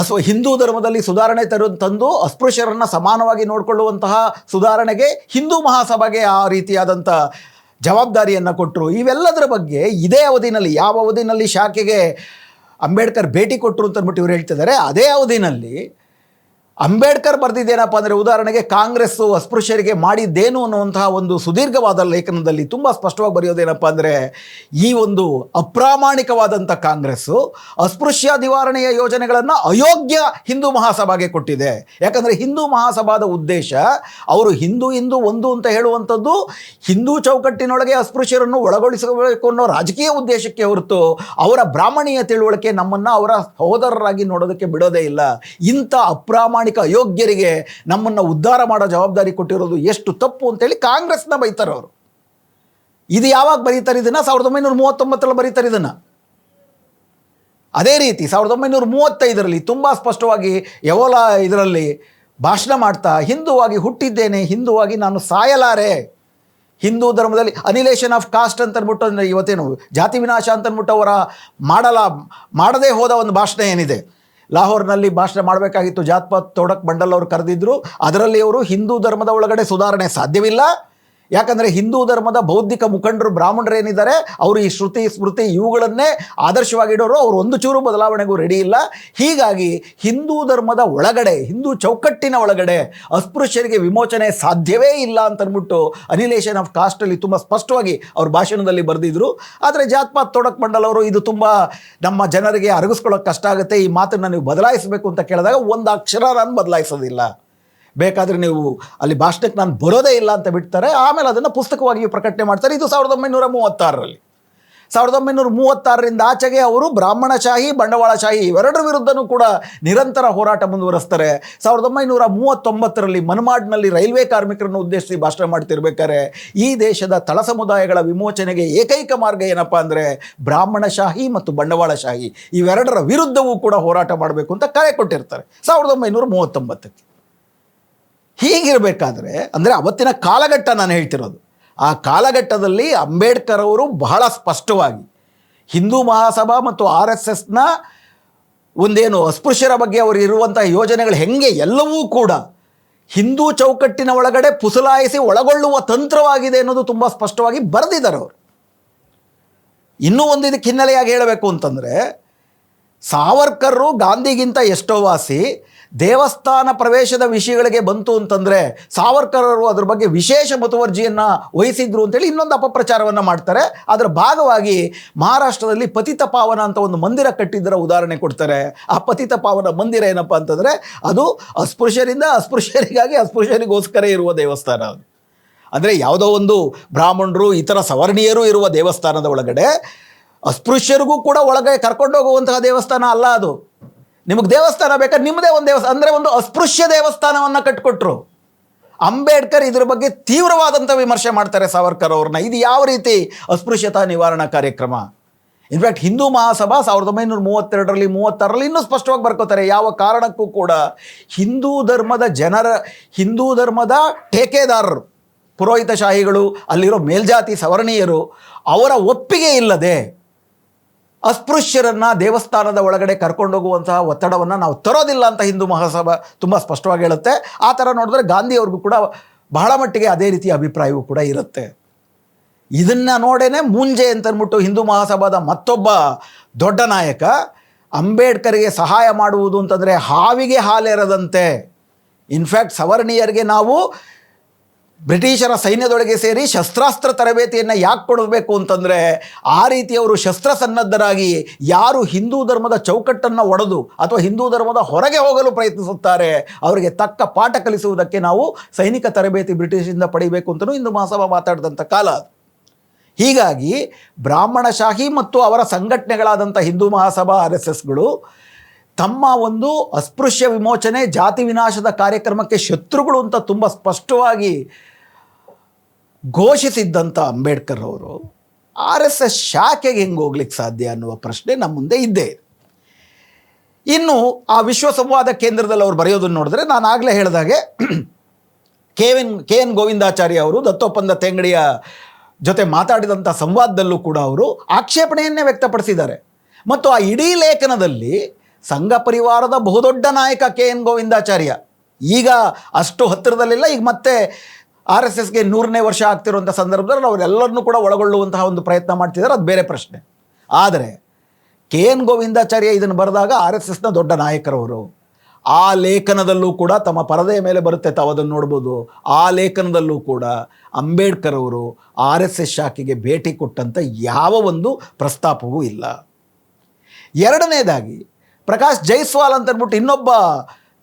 ಅಸ್ವ ಹಿಂದೂ ಧರ್ಮದಲ್ಲಿ ಸುಧಾರಣೆ ತರು ತಂದು ಅಸ್ಪೃಶ್ಯರನ್ನು ಸಮಾನವಾಗಿ ನೋಡಿಕೊಳ್ಳುವಂತಹ ಸುಧಾರಣೆಗೆ ಹಿಂದೂ ಮಹಾಸಭೆಗೆ ಆ ರೀತಿಯಾದಂಥ ಜವಾಬ್ದಾರಿಯನ್ನು ಕೊಟ್ಟರು ಇವೆಲ್ಲದರ ಬಗ್ಗೆ ಇದೇ ಅವಧಿನಲ್ಲಿ, ಯಾವ ಅವಧಿನಲ್ಲಿ ಶಾಖೆಗೆ ಅಂಬೇಡ್ಕರ್ ಭೇಟಿ ಕೊಟ್ಟರು ಅಂತ ಅಂದ್ಬಿಟ್ಟು ಇವ್ರು ಹೇಳ್ತಿದ್ದಾರೆ. ಅದೇ ಅವಧಿನಲ್ಲಿ ಅಂಬೇಡ್ಕರ್ ಬರೆದಿದ್ದೇನಪ್ಪ ಅಂದರೆ ಉದಾಹರಣೆಗೆ ಕಾಂಗ್ರೆಸ್ಸು ಅಸ್ಪೃಶ್ಯರಿಗೆ ಮಾಡಿದ್ದೇನು ಅನ್ನುವಂತಹ ಒಂದು ಸುದೀರ್ಘವಾದ ಲೇಖನದಲ್ಲಿ ತುಂಬ ಸ್ಪಷ್ಟವಾಗಿ ಬರೆಯೋದೇನಪ್ಪ ಅಂದರೆ ಈ ಒಂದು ಅಪ್ರಾಮಾಣಿಕವಾದಂಥ ಕಾಂಗ್ರೆಸ್ಸು ಅಸ್ಪೃಶ್ಯ ನಿವಾರಣೆಯ ಯೋಜನೆಗಳನ್ನು ಅಯೋಗ್ಯ ಹಿಂದೂ ಮಹಾಸಭಾಗೆ ಕೊಟ್ಟಿದೆ. ಯಾಕಂದರೆ ಹಿಂದೂ ಮಹಾಸಭಾದ ಉದ್ದೇಶ ಅವರು ಹಿಂದೂ ಹಿಂದೂ ಒಂದು ಅಂತ ಹೇಳುವಂಥದ್ದು ಹಿಂದೂ ಚೌಕಟ್ಟಿನೊಳಗೆ ಅಸ್ಪೃಶ್ಯರನ್ನು ಒಳಗೊಳಿಸಬೇಕು ಅನ್ನೋ ರಾಜಕೀಯ ಉದ್ದೇಶಕ್ಕೆ ಹೊರತು ಅವರ ಬ್ರಾಹ್ಮಣೀಯ ತಿಳುವಳಿಕೆ ನಮ್ಮನ್ನು ಅವರ ಸಹೋದರರಾಗಿ ನೋಡೋದಕ್ಕೆ ಬಿಡೋದೇ ಇಲ್ಲ. ಇಂಥ ಅಪ್ರಾಮಾಣಿಕ ಅಯೋಗ್ಯರಿಗೆ ನಮ್ಮನ್ನು ಉದ್ಧಾರ ಮಾಡೋ ಜವಾಬ್ದಾರಿ ಕೊಟ್ಟಿರೋದು ಎಷ್ಟು ತಪ್ಪು ಅಂತೇಳಿ ಕಾಂಗ್ರೆಸ್ನ ಬೈತಾರೆ ಅವರು. ಇದು ಯಾವಾಗ ಬರೀತಾರೆ ಇದನ್ನು? ಸಾವಿರದ ಒಂಬೈನೂರ ಮೂವತ್ತೊಂಬತ್ತರಲ್ಲಿ ಬರೀತಾರೆ ಇದನ್ನು. ಅದೇ ರೀತಿ ಸಾವಿರದ ಒಂಬೈನೂರ ಮೂವತ್ತೈದರಲ್ಲಿ ತುಂಬ ಸ್ಪಷ್ಟವಾಗಿ ಯವೋಲ ಇದರಲ್ಲಿ ಭಾಷಣ ಮಾಡ್ತಾ ಹಿಂದುವಾಗಿ ಹುಟ್ಟಿದ್ದೇನೆ, ಹಿಂದುವಾಗಿ ನಾನು ಸಾಯಲಾರೆ. ಹಿಂದೂ ಧರ್ಮದಲ್ಲಿ ಅನಿಲೇಷನ್ ಆಫ್ ಕಾಸ್ಟ್ ಅಂತ ಅಂದ್ಬಿಟ್ಟು ಇವತ್ತೇನು ಜಾತಿ ವಿನಾಶ ಅಂತ ಅಂದ್ಬಿಟ್ಟು ಅವರ ಮಾಡಲ, ಮಾಡದೇ ಹೋದ ಒಂದು ಭಾಷಣ ಏನಿದೆ? ಲಾಹೋರ್ನಲ್ಲಿ ಭಾಷಣ ಮಾಡಬೇಕಾಗಿತ್ತು. ಜಾತ್ಪಾತ್ ತೋಡಕ್ ಬಂಡಲ್ ಅವರು ಕರೆದಿದ್ರು. ಅದರಲ್ಲಿ ಅವರು ಹಿಂದೂ ಧರ್ಮದ ಒಳಗಡೆ ಸುಧಾರಣೆ ಸಾಧ್ಯವಿಲ್ಲ. ಯಾಕಂದರೆ ಹಿಂದೂ ಧರ್ಮದ ಬೌದ್ಧಿಕ ಮುಖಂಡರು ಬ್ರಾಹ್ಮಣರು ಏನಿದ್ದಾರೆ, ಅವರು ಈ ಶ್ರುತಿ, ಸ್ಮೃತಿ ಇವುಗಳನ್ನೇ ಆದರ್ಶವಾಗಿಡೋರು ಅವರು ಒಂದು ಚೂರು ಬದಲಾವಣೆಗೂ ರೆಡಿ ಇಲ್ಲ. ಹೀಗಾಗಿ ಹಿಂದೂ ಧರ್ಮದ ಒಳಗಡೆ, ಹಿಂದೂ ಚೌಕಟ್ಟಿನ ಒಳಗಡೆ ಅಸ್ಪೃಶ್ಯರಿಗೆ ವಿಮೋಚನೆ ಸಾಧ್ಯವೇ ಇಲ್ಲ ಅಂತ ಅಂದ್ಬಿಟ್ಟು ಅನಿಲೇಷನ್ ಆಫ್ ಕಾಸ್ಟಲ್ಲಿ ತುಂಬ ಸ್ಪಷ್ಟವಾಗಿ ಅವ್ರ ಭಾಷಣದಲ್ಲಿ ಬರೆದಿದ್ರು. ಆದರೆ ಜಾತ್ಪಾತ್ ತೊಡಕ್ ಮಂಡಲ್ ಅವರು, ಇದು ತುಂಬ ನಮ್ಮ ಜನರಿಗೆ ಅರಗಿಸ್ಕೊಳ್ಳೋಕೆ ಕಷ್ಟ ಆಗುತ್ತೆ, ಈ ಮಾತನ್ನು ನೀವು ಬದಲಾಯಿಸಬೇಕು ಅಂತ ಕೇಳಿದಾಗ ಒಂದು ಅಕ್ಷರ ನಾನು ಬದಲಾಯಿಸೋದಿಲ್ಲ. ಬೇಕಾದರೆ ನೀವು ಅಲ್ಲಿ ಭಾಷಣಕ್ಕೆ ನಾನು ಬರೋದೇ ಇಲ್ಲ ಅಂತ ಬಿಡ್ತಾರೆ, ಆಮೇಲೆ ಅದನ್ನು ಪುಸ್ತಕವಾಗಿ ಪ್ರಕಟಣೆ ಮಾಡ್ತಾರೆ. ಇದು ಸಾವಿರದ ಒಂಬೈನೂರ ಮೂವತ್ತಾರರಲ್ಲಿ. ಸಾವಿರದ ಒಂಬೈನೂರ ಮೂವತ್ತಾರರಿಂದ ಆಚೆಗೆ ಅವರು ಬ್ರಾಹ್ಮಣಶಾಹಿ ಬಂಡವಾಳಶಾಹಿ ಇವೆರಡರ ವಿರುದ್ಧನೂ ಕೂಡ ನಿರಂತರ ಹೋರಾಟ ಮುಂದುವರಿಸ್ತಾರೆ. ಸಾವಿರದ ಒಂಬೈನೂರ ಮೂವತ್ತೊಂಬತ್ತರಲ್ಲಿ ಮನ್ಮಾಡ್ನಲ್ಲಿ ರೈಲ್ವೆ ಕಾರ್ಮಿಕರನ್ನು ಉದ್ದೇಶಿಸಿ ಭಾಷಣ ಮಾಡ್ತಿರ್ಬೇಕಾದ್ರೆ, ಈ ದೇಶದ ತಳ ಸಮುದಾಯಗಳ ವಿಮೋಚನೆಗೆ ಏಕೈಕ ಮಾರ್ಗ ಏನಪ್ಪ ಅಂದರೆ ಬ್ರಾಹ್ಮಣಶಾಹಿ ಮತ್ತು ಬಂಡವಾಳಶಾಹಿ ಇವೆರಡರ ವಿರುದ್ಧವೂ ಕೂಡ ಹೋರಾಟ ಮಾಡಬೇಕು ಅಂತ ಕರೆ ಕೊಟ್ಟಿರ್ತಾರೆ, ಸಾವಿರದ ಒಂಬೈನೂರ ಮೂವತ್ತೊಂಬತ್ತಕ್ಕೆ. ಹೀಗಿರಬೇಕಾದ್ರೆ, ಅಂದರೆ ಅವತ್ತಿನ ಕಾಲಘಟ್ಟ ನಾನು ಹೇಳ್ತಿರೋದು. ಆ ಕಾಲಘಟ್ಟದಲ್ಲಿ ಅಂಬೇಡ್ಕರ್ ಅವರು ಬಹಳ ಸ್ಪಷ್ಟವಾಗಿ ಹಿಂದೂ ಮಹಾಸಭಾ ಮತ್ತು ಆರ್ ಎಸ್ ಎಸ್ನ ಒಂದೇನು ಅಸ್ಪೃಶ್ಯರ ಬಗ್ಗೆ ಅವರು ಇರುವಂಥ ಯೋಜನೆಗಳು ಹೆಂಗೆ ಎಲ್ಲವೂ ಕೂಡ ಹಿಂದೂ ಚೌಕಟ್ಟಿನ ಒಳಗಡೆ ಪುಸಲಾಯಿಸಿ ಒಳಗೊಳ್ಳುವ ತಂತ್ರವಾಗಿದೆ ಅನ್ನೋದು ತುಂಬ ಸ್ಪಷ್ಟವಾಗಿ ಬರೆದಿದ್ದಾರೆ ಅವರು. ಇನ್ನೂ ಒಂದು ಇದಕ್ಕೆ ಹಿನ್ನೆಲೆಯಾಗಿ ಹೇಳಬೇಕು ಅಂತಂದರೆ, ಸಾವರ್ಕರ್ರು ಗಾಂಧಿಗಿಂತ ಎಷ್ಟೋ ವಾಸಿ ದೇವಸ್ಥಾನ ಪ್ರವೇಶದ ವಿಷಯಗಳಿಗೆ ಬಂತು ಅಂತಂದರೆ ಸಾವರ್ಕರರು ಅದ್ರ ಬಗ್ಗೆ ವಿಶೇಷ ಮುತುವರ್ಜಿಯನ್ನು ವಹಿಸಿದ್ರು ಅಂತೇಳಿ ಇನ್ನೊಂದು ಅಪಪ್ರಚಾರವನ್ನು ಮಾಡ್ತಾರೆ. ಅದರ ಭಾಗವಾಗಿ ಮಹಾರಾಷ್ಟ್ರದಲ್ಲಿ ಪತಿತ ಪಾವನ ಅಂತ ಒಂದು ಮಂದಿರ ಕಟ್ಟಿದ್ದರ ಉದಾಹರಣೆ ಕೊಡ್ತಾರೆ. ಆ ಪತಿತ ಪಾವನ ಮಂದಿರ ಏನಪ್ಪ ಅಂತಂದರೆ ಅದು ಅಸ್ಪೃಶ್ಯರಿಂದ ಅಸ್ಪೃಶ್ಯರಿಗಾಗಿ ಅಸ್ಪೃಶ್ಯರಿಗೋಸ್ಕರ ಇರುವ ದೇವಸ್ಥಾನ ಅದು. ಅಂದರೆ ಯಾವುದೋ ಒಂದು ಬ್ರಾಹ್ಮಣರು, ಇತರ ಸವರ್ಣೀಯರು ಇರುವ ದೇವಸ್ಥಾನದ ಒಳಗಡೆ ಅಸ್ಪೃಶ್ಯರಿಗೂ ಕೂಡ ಒಳಗೆ ಕರ್ಕೊಂಡು ಹೋಗುವಂತಹ ದೇವಸ್ಥಾನ ಅಲ್ಲ ಅದು. ನಿಮಗೆ ದೇವಸ್ಥಾನ ಬೇಕಾದ್ರೆ ನಿಮ್ಮದೇ ಒಂದು ದೇವಸ್ಥಾನ, ಅಂದರೆ ಒಂದು ಅಸ್ಪೃಶ್ಯ ದೇವಸ್ಥಾನವನ್ನು ಕಟ್ಕೊಟ್ರು. ಅಂಬೇಡ್ಕರ್ ಇದ್ರ ಬಗ್ಗೆ ತೀವ್ರವಾದಂಥ ವಿಮರ್ಶೆ ಮಾಡ್ತಾರೆ ಸಾವರ್ಕರ್ ಅವ್ರನ್ನ. ಇದು ಯಾವ ರೀತಿ ಅಸ್ಪೃಶ್ಯತಾ ನಿವಾರಣಾ ಕಾರ್ಯಕ್ರಮ? ಇನ್ಫ್ಯಾಕ್ಟ್ ಹಿಂದೂ ಮಹಾಸಭಾ ಸಾವಿರದ ಒಂಬೈನೂರ ಮೂವತ್ತೆರಡರಲ್ಲಿ, ಮೂವತ್ತಾರರಲ್ಲಿ ಇನ್ನೂ ಸ್ಪಷ್ಟವಾಗಿ ಬರ್ಕೋತಾರೆ. ಯಾವ ಕಾರಣಕ್ಕೂ ಕೂಡ ಹಿಂದೂ ಧರ್ಮದ ಜನರ, ಹಿಂದೂ ಧರ್ಮದ ಟೇಕೆದಾರರು, ಪುರೋಹಿತಶಾಹಿಗಳು, ಅಲ್ಲಿರೋ ಮೇಲ್ಜಾತಿ ಸವರ್ಣೀಯರು ಅವರ ಒಪ್ಪಿಗೆ ಇಲ್ಲದೆ ಅಸ್ಪೃಶ್ಯರನ್ನು ದೇವಸ್ಥಾನದ ಒಳಗಡೆ ಕರ್ಕೊಂಡೋಗುವಂತಹ ಒತ್ತಡವನ್ನು ನಾವು ತರೋದಿಲ್ಲ ಅಂತ ಹಿಂದೂ ಮಹಾಸಭಾ ತುಂಬ ಸ್ಪಷ್ಟವಾಗಿ ಹೇಳುತ್ತೆ. ಆ ಥರ ನೋಡಿದ್ರೆ ಗಾಂಧಿಯವ್ರಿಗೂ ಕೂಡ ಬಹಳ ಮಟ್ಟಿಗೆ ಅದೇ ರೀತಿಯ ಅಭಿಪ್ರಾಯವೂ ಕೂಡ ಇರುತ್ತೆ. ಇದನ್ನು ನೋಡೇನೆ ಮುಂಜೆ ಅಂತ ಅಂದ್ಬಿಟ್ಟು ಹಿಂದೂ ಮಹಾಸಭಾದ ಮತ್ತೊಬ್ಬ ದೊಡ್ಡ ನಾಯಕ ಅಂಬೇಡ್ಕರ್ಗೆ ಸಹಾಯ ಮಾಡುವುದು ಅಂತಂದರೆ ಹಾವಿಗೆ ಹಾಲೆರದಂತೆ. ಇನ್ಫ್ಯಾಕ್ಟ್ ಸವರ್ಣೀಯರಿಗೆ ನಾವು ಬ್ರಿಟಿಷರ ಸೈನ್ಯದೊಳಗೆ ಸೇರಿ ಶಸ್ತ್ರಾಸ್ತ್ರ ತರಬೇತಿಯನ್ನು ಯಾಕೆ ಕೊಡಬೇಕು ಅಂತಂದರೆ ಆ ರೀತಿ ಅವರು ಶಸ್ತ್ರಸನ್ನದ್ಧರಾಗಿ ಯಾರು ಹಿಂದೂ ಧರ್ಮದ ಚೌಕಟ್ಟನ್ನು ಒಡೆದು ಅಥವಾ ಹಿಂದೂ ಧರ್ಮದ ಹೊರಗೆ ಹೋಗಲು ಪ್ರಯತ್ನಿಸುತ್ತಾರೆ, ಅವರಿಗೆ ತಕ್ಕ ಪಾಠ ಕಲಿಸುವುದಕ್ಕೆ ನಾವು ಸೈನಿಕ ತರಬೇತಿ ಬ್ರಿಟಿಷಿಂದ ಪಡಿಬೇಕು ಅಂತಲೂ ಹಿಂದೂ ಮಹಾಸಭಾ ಮಾತಾಡಿದಂಥ ಕಾಲ ಹೀಗಾಗಿ ಬ್ರಾಹ್ಮಣಶಾಹಿ ಮತ್ತು ಅವರ ಸಂಘಟನೆಗಳಾದಂಥ ಹಿಂದೂ ಮಹಾಸಭಾ ಆರ್ ಎಸ್ ಎಸ್ಗಳು ತಮ್ಮ ಒಂದು ಅಸ್ಪೃಶ್ಯ ವಿಮೋಚನೆ, ಜಾತಿ ವಿನಾಶದ ಕಾರ್ಯಕ್ರಮಕ್ಕೆ ಶತ್ರುಗಳು ಅಂತ ತುಂಬ ಸ್ಪಷ್ಟವಾಗಿ ಘೋಷಿಸಿದ್ದಂಥ ಅಂಬೇಡ್ಕರ್ ಅವರು ಆರ್ ಎಸ್ ಎಸ್ ಶಾಖೆಗೆ ಹೆಂಗೆ ಹೋಗ್ಲಿಕ್ಕೆ ಸಾಧ್ಯ ಅನ್ನುವ ಪ್ರಶ್ನೆ ನಮ್ಮ ಮುಂದೆ ಇದ್ದೇ ಇದೆ. ಇನ್ನು ಆ ವಿಶ್ವ ಸಂವಾದ ಕೇಂದ್ರದಲ್ಲಿ ಅವ್ರು ಬರೆಯೋದನ್ನು ನೋಡಿದ್ರೆ ನಾನು ಆಗಲೇ ಹೇಳಿದಾಗೆ K N K N Govindacharya ಅವರು, ದತ್ತೋಪಂದ ತೆಂಗಡಿಯ ಜೊತೆ ಮಾತಾಡಿದಂಥ ಸಂವಾದದಲ್ಲೂ ಕೂಡ ಅವರು ಆಕ್ಷೇಪಣೆಯನ್ನೇ ವ್ಯಕ್ತಪಡಿಸಿದ್ದಾರೆ. ಮತ್ತು ಆ ಇಡೀ ಲೇಖನದಲ್ಲಿ ಸಂಘ ಪರಿವಾರದ ಬಹುದೊಡ್ಡ ನಾಯಕ ಕೆ ಎನ್ ಗೋವಿಂದಾಚಾರ್ಯ. ಈಗ ಅಷ್ಟು ಹತ್ತಿರದಲ್ಲಿಲ್ಲ, ಈಗ ಮತ್ತೆ ಆರ್ ಎಸ್ ಎಸ್ಗೆ ನೂರನೇ ವರ್ಷ ಆಗ್ತಿರುವಂಥ ಸಂದರ್ಭದಲ್ಲಿ ಅವರೆಲ್ಲರನ್ನೂ ಕೂಡ ಒಳಗೊಳ್ಳುವಂತಹ ಒಂದು ಪ್ರಯತ್ನ ಮಾಡ್ತಿದ್ದಾರೆ, ಅದು ಬೇರೆ ಪ್ರಶ್ನೆ. ಆದರೆ, ಕೆ ಎನ್ ಗೋವಿಂದಾಚಾರ್ಯ ಇದನ್ನು ಬರೆದಾಗ ಆರ್ ಎಸ್ ಎಸ್ನ ದೊಡ್ಡ ನಾಯಕರವರು, ಆ ಲೇಖನದಲ್ಲೂ ಕೂಡ ತಮ್ಮ ಪರದೆಯ ಮೇಲೆ ಬರುತ್ತೆ ತಾವು ಅದನ್ನು ನೋಡ್ಬೋದು. ಆ ಲೇಖನದಲ್ಲೂ ಕೂಡ ಅಂಬೇಡ್ಕರ್ ಅವರು ಆರ್ ಎಸ್ ಎಸ್ ಶಾಖೆಗೆ ಭೇಟಿ ಕೊಟ್ಟಂಥ ಯಾವ ಒಂದು ಪ್ರಸ್ತಾಪವೂ ಇಲ್ಲ. ಎರಡನೇದಾಗಿ, ಪ್ರಕಾಶ್ ಜೈಸ್ವಾಲ್ ಅಂತಂದ್ಬಿಟ್ಟು ಇನ್ನೊಬ್ಬ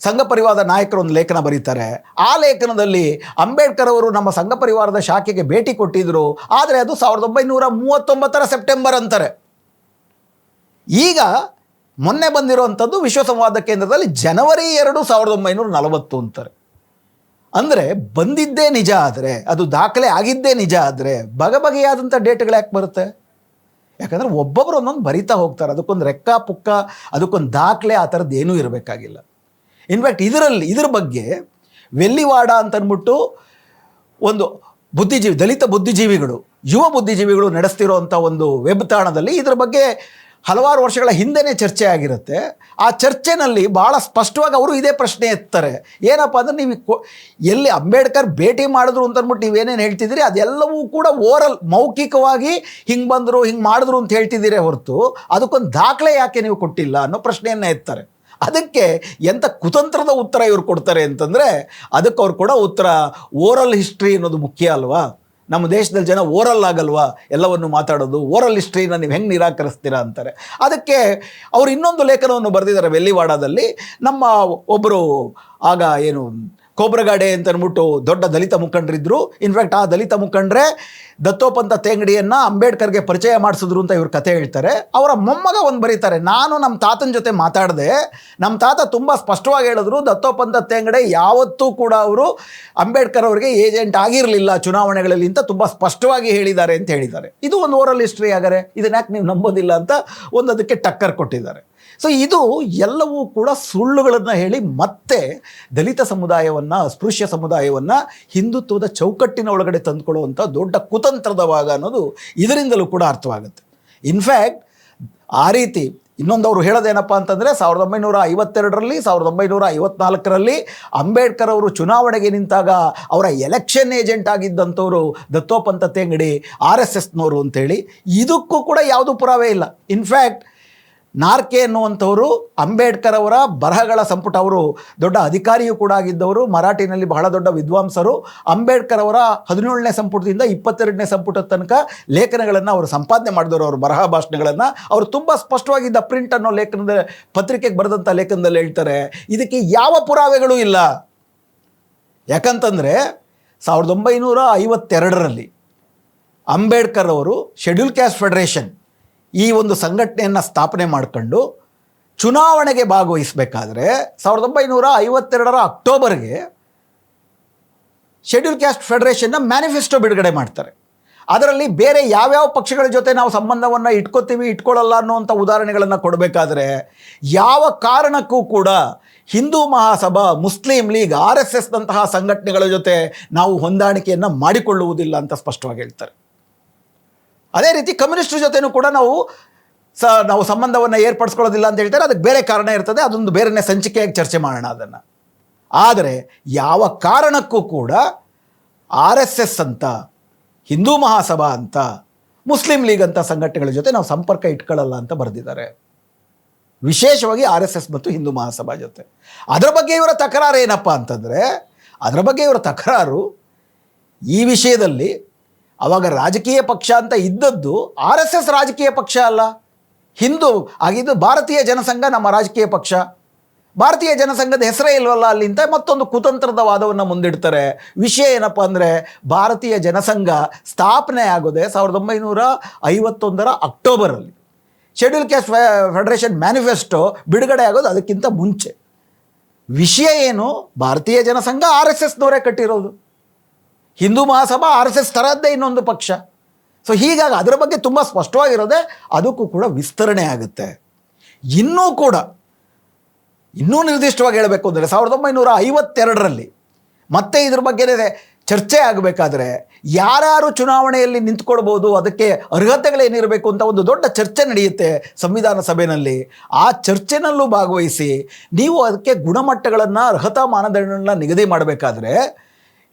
ಸಂಘ ಪರಿವಾರದ ನಾಯಕರು ಒಂದು ಲೇಖನ ಬರೀತಾರೆ. ಆ ಲೇಖನದಲ್ಲಿ ಅಂಬೇಡ್ಕರ್ ಅವರು ನಮ್ಮ ಸಂಘ ಪರಿವಾರದ ಶಾಖೆಗೆ ಭೇಟಿ ಕೊಟ್ಟಿದ್ರು. ಆದರೆ ಅದು ಸಾವಿರದ ಒಂಬೈನೂರ ಮೂವತ್ತೊಂಬತ್ತರ ಸೆಪ್ಟೆಂಬರ್ ಅಂತಾರೆ. ಈಗ ಮೊನ್ನೆ ಬಂದಿರುವಂಥದ್ದು ವಿಶ್ವ ಸಂವಾದ ಕೇಂದ್ರದಲ್ಲಿ ಜನವರಿ ಎರಡು ಸಾವಿರದ ಒಂಬೈನೂರ ನಲವತ್ತು ಅಂತಾರೆ. ಅಂದರೆ ಬಂದಿದ್ದೇ ನಿಜ ಆದರೆ, ಅದು ದಾಖಲೆ ಆಗಿದ್ದೇ ನಿಜ ಆದರೆ ಬಗೆ ಬಗೆಯಾದಂಥ ಡೇಟ್ಗಳು ಯಾಕೆ ಬರುತ್ತೆ? ಯಾಕಂದರೆ ಒಬ್ಬೊಬ್ಬರು ಒಂದೊಂದು ಬರಿತಾ ಹೋಗ್ತಾರೆ. ಅದಕ್ಕೊಂದು ರೆಕ್ಕ ಪುಕ್ಕ, ಅದಕ್ಕೊಂದು ದಾಖಲೆ ಆ ಥರದ್ದು ಏನೂ ಇರಬೇಕಾಗಿಲ್ಲ. ಇನ್ಫ್ಯಾಕ್ಟ್ ಇದರಲ್ಲಿ, ಇದ್ರ ಬಗ್ಗೆ ವೆಲ್ಲಿವಾಡ ಅಂತ ಅಂದ್ಬಿಟ್ಟು ಒಂದು ಬುದ್ಧಿಜೀವಿ, ದಲಿತ ಬುದ್ಧಿಜೀವಿಗಳು, ಯುವ ಬುದ್ಧಿಜೀವಿಗಳು ನಡೆಸ್ತಿರೋವಂಥ ಒಂದು ವೆಬ್ ತಾಣದಲ್ಲಿ ಇದ್ರ ಬಗ್ಗೆ ಹಲವಾರು ವರ್ಷಗಳ ಹಿಂದೆನೇ ಚರ್ಚೆ ಆಗಿರುತ್ತೆ. ಆ ಚರ್ಚೆನಲ್ಲಿ ಭಾಳ ಸ್ಪಷ್ಟವಾಗಿ ಅವರು ಇದೇ ಪ್ರಶ್ನೆ ಎತ್ತಾರೆ. ಏನಪ್ಪ ಅಂದರೆ ನೀವು ಕೊ- ಎಲ್ಲಿ ಅಂಬೇಡ್ಕರ್ ಭೇಟಿ ಮಾಡಿದ್ರು ಅಂತಂದ್ಬಿಟ್ಟು ನೀವೇನೇನು ಹೇಳ್ತಿದ್ದೀರಿ? ಅದೆಲ್ಲವೂ ಕೂಡ ಓರಲ್, ಮೌಖಿಕವಾಗಿ ಹಿಂಗೆ ಬಂದರು, ಹಿಂಗೆ ಮಾಡಿದ್ರು ಅಂತ ಹೇಳ್ತಿದ್ದೀರೇ ಹೊರತು. ಅದಕ್ಕೊಂದು ದಾಖಲೆ ಯಾಕೆ ನೀವು ಕೊಟ್ಟಿಲ್ಲ ಅನ್ನೋ ಪ್ರಶ್ನೆಯನ್ನು ಎತ್ತಾರೆ. ಅದಕ್ಕೆ ಎಂಥ ಕುತಂತ್ರದ ಉತ್ತರ ಇವ್ರು ಕೊಡ್ತಾರೆ ಅಂತಂದರೆ ಅದಕ್ಕೆ ಅವ್ರು ಕೂಡ ಉತ್ತರ ಓರಲ್ ಹಿಸ್ಟ್ರಿ ಅನ್ನೋದು ಮುಖ್ಯ ಅಲ್ವಾ? ನಮ್ಮ ದೇಶದಲ್ಲಿ ಜನ ಓರಲ್ ಆಗಲ್ವಾ? ಎಲ್ಲವನ್ನು ಮಾತಾಡೋದು, ಓರಲ್ ಹಿಸ್ಟ್ರಿನ ನೀವು ಹೆಂಗೆ ನಿರಾಕರಿಸ್ತೀರಾ ಅಂತಾರೆ. ಅದಕ್ಕೆ ಅವರು ಇನ್ನೊಂದು ಲೇಖನವನ್ನು ಬರೆದಿದ್ದಾರೆ ವೆಲ್ಲಿವಾಡದಲ್ಲಿ ನಮ್ಮ ಒಬ್ಬರು ಆಗ ಏನು ಕೋಬ್ರಗಾಡೆ ಅಂತ ಅಂದ್ಬಿಟ್ಟು ದೊಡ್ಡ ದಲಿತ ಮುಖಂಡರಿದ್ದರು ಇನ್ಫ್ಯಾಕ್ಟ್ ಆ ದಲಿತ ಮುಖಂಡರೇ ದತ್ತೋಪಂತ ತೇಂಗಡಿಯನ್ನು ಅಂಬೇಡ್ಕರ್ಗೆ ಪರಿಚಯ ಮಾಡಿಸಿದ್ರು ಅಂತ ಇವರು ಕತೆ ಹೇಳ್ತಾರೆ. ಅವರ ಮೊಮ್ಮಗ ಒಂದು ಬರೀತಾರೆ, ನಾನು ನಮ್ಮ ತಾತನ ಜೊತೆ ಮಾತಾಡಿದೆ. ನಮ್ಮ ತಾತ ತುಂಬ ಸ್ಪಷ್ಟವಾಗಿ ಹೇಳಿದ್ರು, ದತ್ತೋಪಂತ ತೇಂಗಡೆ ಯಾವತ್ತೂ ಕೂಡ ಅವರು ಅಂಬೇಡ್ಕರ್ ಅವರಿಗೆ ಏಜೆಂಟ್ ಆಗಿರಲಿಲ್ಲ ಚುನಾವಣೆಗಳಲ್ಲಿ ಅಂತ ತುಂಬ ಸ್ಪಷ್ಟವಾಗಿ ಹೇಳಿದ್ದಾರೆ ಅಂತ ಹೇಳಿದ್ದಾರೆ. ಇದು ಒಂದು ಓರಲ್ ಹಿಸ್ಟ್ರಿ ಆಗರೆ ಇದನ್ನ ಯಾಕೆ ನೀವು ನಂಬೋದಿಲ್ಲ ಅಂತ ಒಂದು ಅದಕ್ಕೆ ಟಕ್ಕರ್ ಕೊಟ್ಟಿದ್ದಾರೆ. ಸೊ ಇದು ಎಲ್ಲವೂ ಕೂಡ ಸುಳ್ಳುಗಳನ್ನು ಹೇಳಿ ಮತ್ತೆ ದಲಿತ ಸಮುದಾಯವನ್ನು, ಅಸ್ಪೃಶ್ಯ ಸಮುದಾಯವನ್ನು ಹಿಂದುತ್ವದ ಚೌಕಟ್ಟಿನ ಒಳಗಡೆ ತಂದುಕೊಳ್ಳುವಂಥ ದೊಡ್ಡ ಕುತಂತ್ರದ ಭಾಗ ಅನ್ನೋದು ಇದರಿಂದಲೂ ಕೂಡ ಅರ್ಥವಾಗುತ್ತೆ. ಇನ್ಫ್ಯಾಕ್ಟ್ ಆ ರೀತಿ ಇನ್ನೊಂದು ಅವರು ಹೇಳೋದೇನಪ್ಪ ಅಂತಂದರೆ ಸಾವಿರದ ಒಂಬೈನೂರ ಐವತ್ತೆರಡರಲ್ಲಿ, ಸಾವಿರದ ಒಂಬೈನೂರ ಐವತ್ನಾಲ್ಕರಲ್ಲಿ ಅಂಬೇಡ್ಕರ್ ಅವರು ಚುನಾವಣೆಗೆ ನಿಂತಾಗ ಅವರ ಎಲೆಕ್ಷನ್ ಏಜೆಂಟ್ ಆಗಿದ್ದಂಥವರು ದತ್ತೋಪಂತ ತೇಂಗಡಿ ಆರ್ ಎಸ್ ಎಸ್ನವರು ಅಂತೇಳಿ, ಇದಕ್ಕೂ ಕೂಡ ಯಾವುದೂ ಪುರಾವೆ ಇಲ್ಲ. ಇನ್ಫ್ಯಾಕ್ಟ್ ನಾರ್ಕೆ ಎನ್ನುವಂಥವರು ಅಂಬೇಡ್ಕರ್ ಅವರ ಬರಹಗಳ ಸಂಪುಟ. ಅವರು ದೊಡ್ಡ ಅಧಿಕಾರಿಯೂ ಕೂಡ ಆಗಿದ್ದವರು, ಮರಾಠಿನಲ್ಲಿ ಬಹಳ ದೊಡ್ಡ ವಿದ್ವಾಂಸರು. ಅಂಬೇಡ್ಕರ್ ಅವರ ಹದಿನೇಳನೇ ಸಂಪುಟದಿಂದ ಇಪ್ಪತ್ತೆರಡನೇ ಸಂಪುಟದ ತನಕ ಲೇಖನಗಳನ್ನು ಅವರು ಸಂಪಾದನೆ ಮಾಡಿದವರು, ಅವರು ಬರಹ ಭಾಷಣಗಳನ್ನು. ಅವರು ತುಂಬ ಸ್ಪಷ್ಟವಾಗಿದ್ದ ಪ್ರಿಂಟ್ ಅನ್ನೋ ಲೇಖನದ ಪತ್ರಿಕೆಗೆ ಬರೆದಂಥ ಲೇಖನದಲ್ಲಿ ಹೇಳ್ತಾರೆ, ಇದಕ್ಕೆ ಯಾವ ಪುರಾವೆಗಳೂ ಇಲ್ಲ. ಯಾಕಂತಂದರೆ ಸಾವಿರದ ಒಂಬೈನೂರ ಐವತ್ತೆರಡರಲ್ಲಿ ಅಂಬೇಡ್ಕರ್ ಅವರು ಶೆಡ್ಯೂಲ್ ಕ್ಯಾಸ್ಟ್ ಫೆಡರೇಷನ್ ಈ ಒಂದು ಸಂಘಟನೆಯನ್ನು ಸ್ಥಾಪನೆ ಮಾಡಿಕೊಂಡು ಚುನಾವಣೆಗೆ ಭಾಗವಹಿಸಬೇಕಾದ್ರೆ ಸಾವಿರದ ಒಂಬೈನೂರ ಐವತ್ತೆರಡರ ಅಕ್ಟೋಬರ್ಗೆ ಶೆಡ್ಯೂಲ್ ಕ್ಯಾಸ್ಟ್ ಫೆಡರೇಷನ್ನ ಮ್ಯಾನಿಫೆಸ್ಟೋ ಬಿಡುಗಡೆ ಮಾಡ್ತಾರೆ. ಅದರಲ್ಲಿ ಬೇರೆ ಯಾವ್ಯಾವ ಪಕ್ಷಗಳ ಜೊತೆ ನಾವು ಸಂಬಂಧವನ್ನು ಇಟ್ಕೋತೀವಿ ಇಟ್ಕೊಳ್ಳಲ್ಲ ಅನ್ನುವಂಥ ಉದಾಹರಣೆಗಳನ್ನು ಕೊಡಬೇಕಾದ್ರೆ ಯಾವ ಕಾರಣಕ್ಕೂ ಕೂಡ Hindu Mahasabha, Muslim league, R S ಎಸ್ನಂತಹ ಸಂಘಟನೆಗಳ ಜೊತೆ ನಾವು ಹೊಂದಾಣಿಕೆಯನ್ನು ಮಾಡಿಕೊಳ್ಳುವುದಿಲ್ಲ ಅಂತ ಸ್ಪಷ್ಟವಾಗಿ ಹೇಳ್ತಾರೆ. ಅದೇ ರೀತಿ ಕಮ್ಯುನಿಸ್ಟ್ರ ಜೊತೆನೂ ಕೂಡ ನಾವು ಸ, ನಾವು ಸಂಬಂಧವನ್ನು ಏರ್ಪಡಿಸ್ಕೊಳ್ಳೋದಿಲ್ಲ ಅಂತ ಹೇಳ್ತಾರೆ. ಅದಕ್ಕೆ ಬೇರೆ ಕಾರಣ ಇರ್ತದೆ. ಅದೊಂದು ಬೇರೆನೇ ಸಂಚಿಕೆಯಾಗಿ ಚರ್ಚೆ ಮಾಡೋಣ ಅದನ್ನು. ಆದರೆ ಯಾವ ಕಾರಣಕ್ಕೂ ಕೂಡ ಆರ್ ಎಸ್ ಎಸ್ ಅಂತ, ಹಿಂದೂ ಮಹಾಸಭಾ ಅಂತ, ಮುಸ್ಲಿಂ ಲೀಗ್ ಅಂತ ಸಂಘಟನೆಗಳ ಜೊತೆ ನಾವು ಸಂಪರ್ಕ ಇಟ್ಕೊಳ್ಳಲ್ಲ ಅಂತ ಬರೆದಿದ್ದಾರೆ. ವಿಶೇಷವಾಗಿ ಆರ್ ಎಸ್ ಎಸ್ ಮತ್ತು ಹಿಂದೂ ಮಹಾಸಭಾ ಜೊತೆ. ಅದರ ಬಗ್ಗೆ ಇವರ ತಕರಾರು ಏನಪ್ಪ ಅಂತಂದರೆ, ಅದರ ಬಗ್ಗೆ ಇವರ ತಕರಾರು ಈ ವಿಷಯದಲ್ಲಿ ಅವಾಗ ರಾಜಕೀಯ ಪಕ್ಷ ಅಂತ ಇದ್ದದ್ದು ಆರ್ ಎಸ್ ಎಸ್ ರಾಜಕೀಯ ಪಕ್ಷ ಅಲ್ಲ. ಹಿಂದೂ ಆಗಿದ್ದು ಭಾರತೀಯ ಜನಸಂಘ ನಮ್ಮ ರಾಜಕೀಯ ಪಕ್ಷ. ಭಾರತೀಯ ಜನಸಂಘದ ಹೆಸರೇ ಇಲ್ವಲ್ಲ ಅಲ್ಲಿಂದ ಮತ್ತೊಂದು ಕುತಂತ್ರದ ವಾದವನ್ನು ಮುಂದಿಡ್ತಾರೆ. ವಿಷಯ ಏನಪ್ಪ ಅಂದರೆ ಭಾರತೀಯ ಜನಸಂಘ ಸ್ಥಾಪನೆ ಆಗೋದೆ ಸಾವಿರದ ಒಂಬೈನೂರ ಐವತ್ತೊಂದರ ಅಕ್ಟೋಬರಲ್ಲಿ. ಶೆಡ್ಯೂಲ್ ಕ್ಯಾಸ್ಟ್ ಫೆಡರೇಷನ್ ಮ್ಯಾನಿಫೆಸ್ಟೋ ಬಿಡುಗಡೆ ಆಗೋದು ಅದಕ್ಕಿಂತ ಮುಂಚೆ. ವಿಷಯ ಏನು? ಭಾರತೀಯ ಜನಸಂಘ ಆರ್ ಎಸ್ ಎಸ್ನವರೇ ಕಟ್ಟಿರೋದು. Hindu Mahasabha R S S ಥರದ್ದೇ ಇನ್ನೊಂದು ಪಕ್ಷ. ಸೊ ಹೀಗಾಗಿ ಅದರ ಬಗ್ಗೆ ತುಂಬ ಸ್ಪಷ್ಟವಾಗಿರೋದೆ ಅದಕ್ಕೂ ಕೂಡ ವಿಸ್ತರಣೆ ಆಗುತ್ತೆ. ಇನ್ನೂ ಕೂಡ, ಇನ್ನೂ ನಿರ್ದಿಷ್ಟವಾಗಿ ಹೇಳಬೇಕು ಅಂದರೆ ಸಾವಿರದ ಒಂಬೈನೂರ ಐವತ್ತೆರಡರಲ್ಲಿ ಮತ್ತೆ ಇದ್ರ ಬಗ್ಗೆ ಚರ್ಚೆ ಆಗಬೇಕಾದ್ರೆ ಯಾರ್ಯಾರು ಚುನಾವಣೆಯಲ್ಲಿ ನಿಂತ್ಕೊಳ್ಬೋದು, ಅದಕ್ಕೆ ಅರ್ಹತೆಗಳೇನಿರಬೇಕು ಅಂತ ಒಂದು ದೊಡ್ಡ ಚರ್ಚೆ ನಡೆಯುತ್ತೆ ಸಂವಿಧಾನ ಸಭೆಯಲ್ಲಿ ಆ ಚರ್ಚೆನಲ್ಲೂ ಭಾಗವಹಿಸಿ ನೀವು ಅದಕ್ಕೆ ಗುಣಮಟ್ಟಗಳನ್ನು, ಅರ್ಹತಾ ಮಾನದಂಡಗಳನ್ನ ನಿಗದಿ ಮಾಡಬೇಕಾದ್ರೆ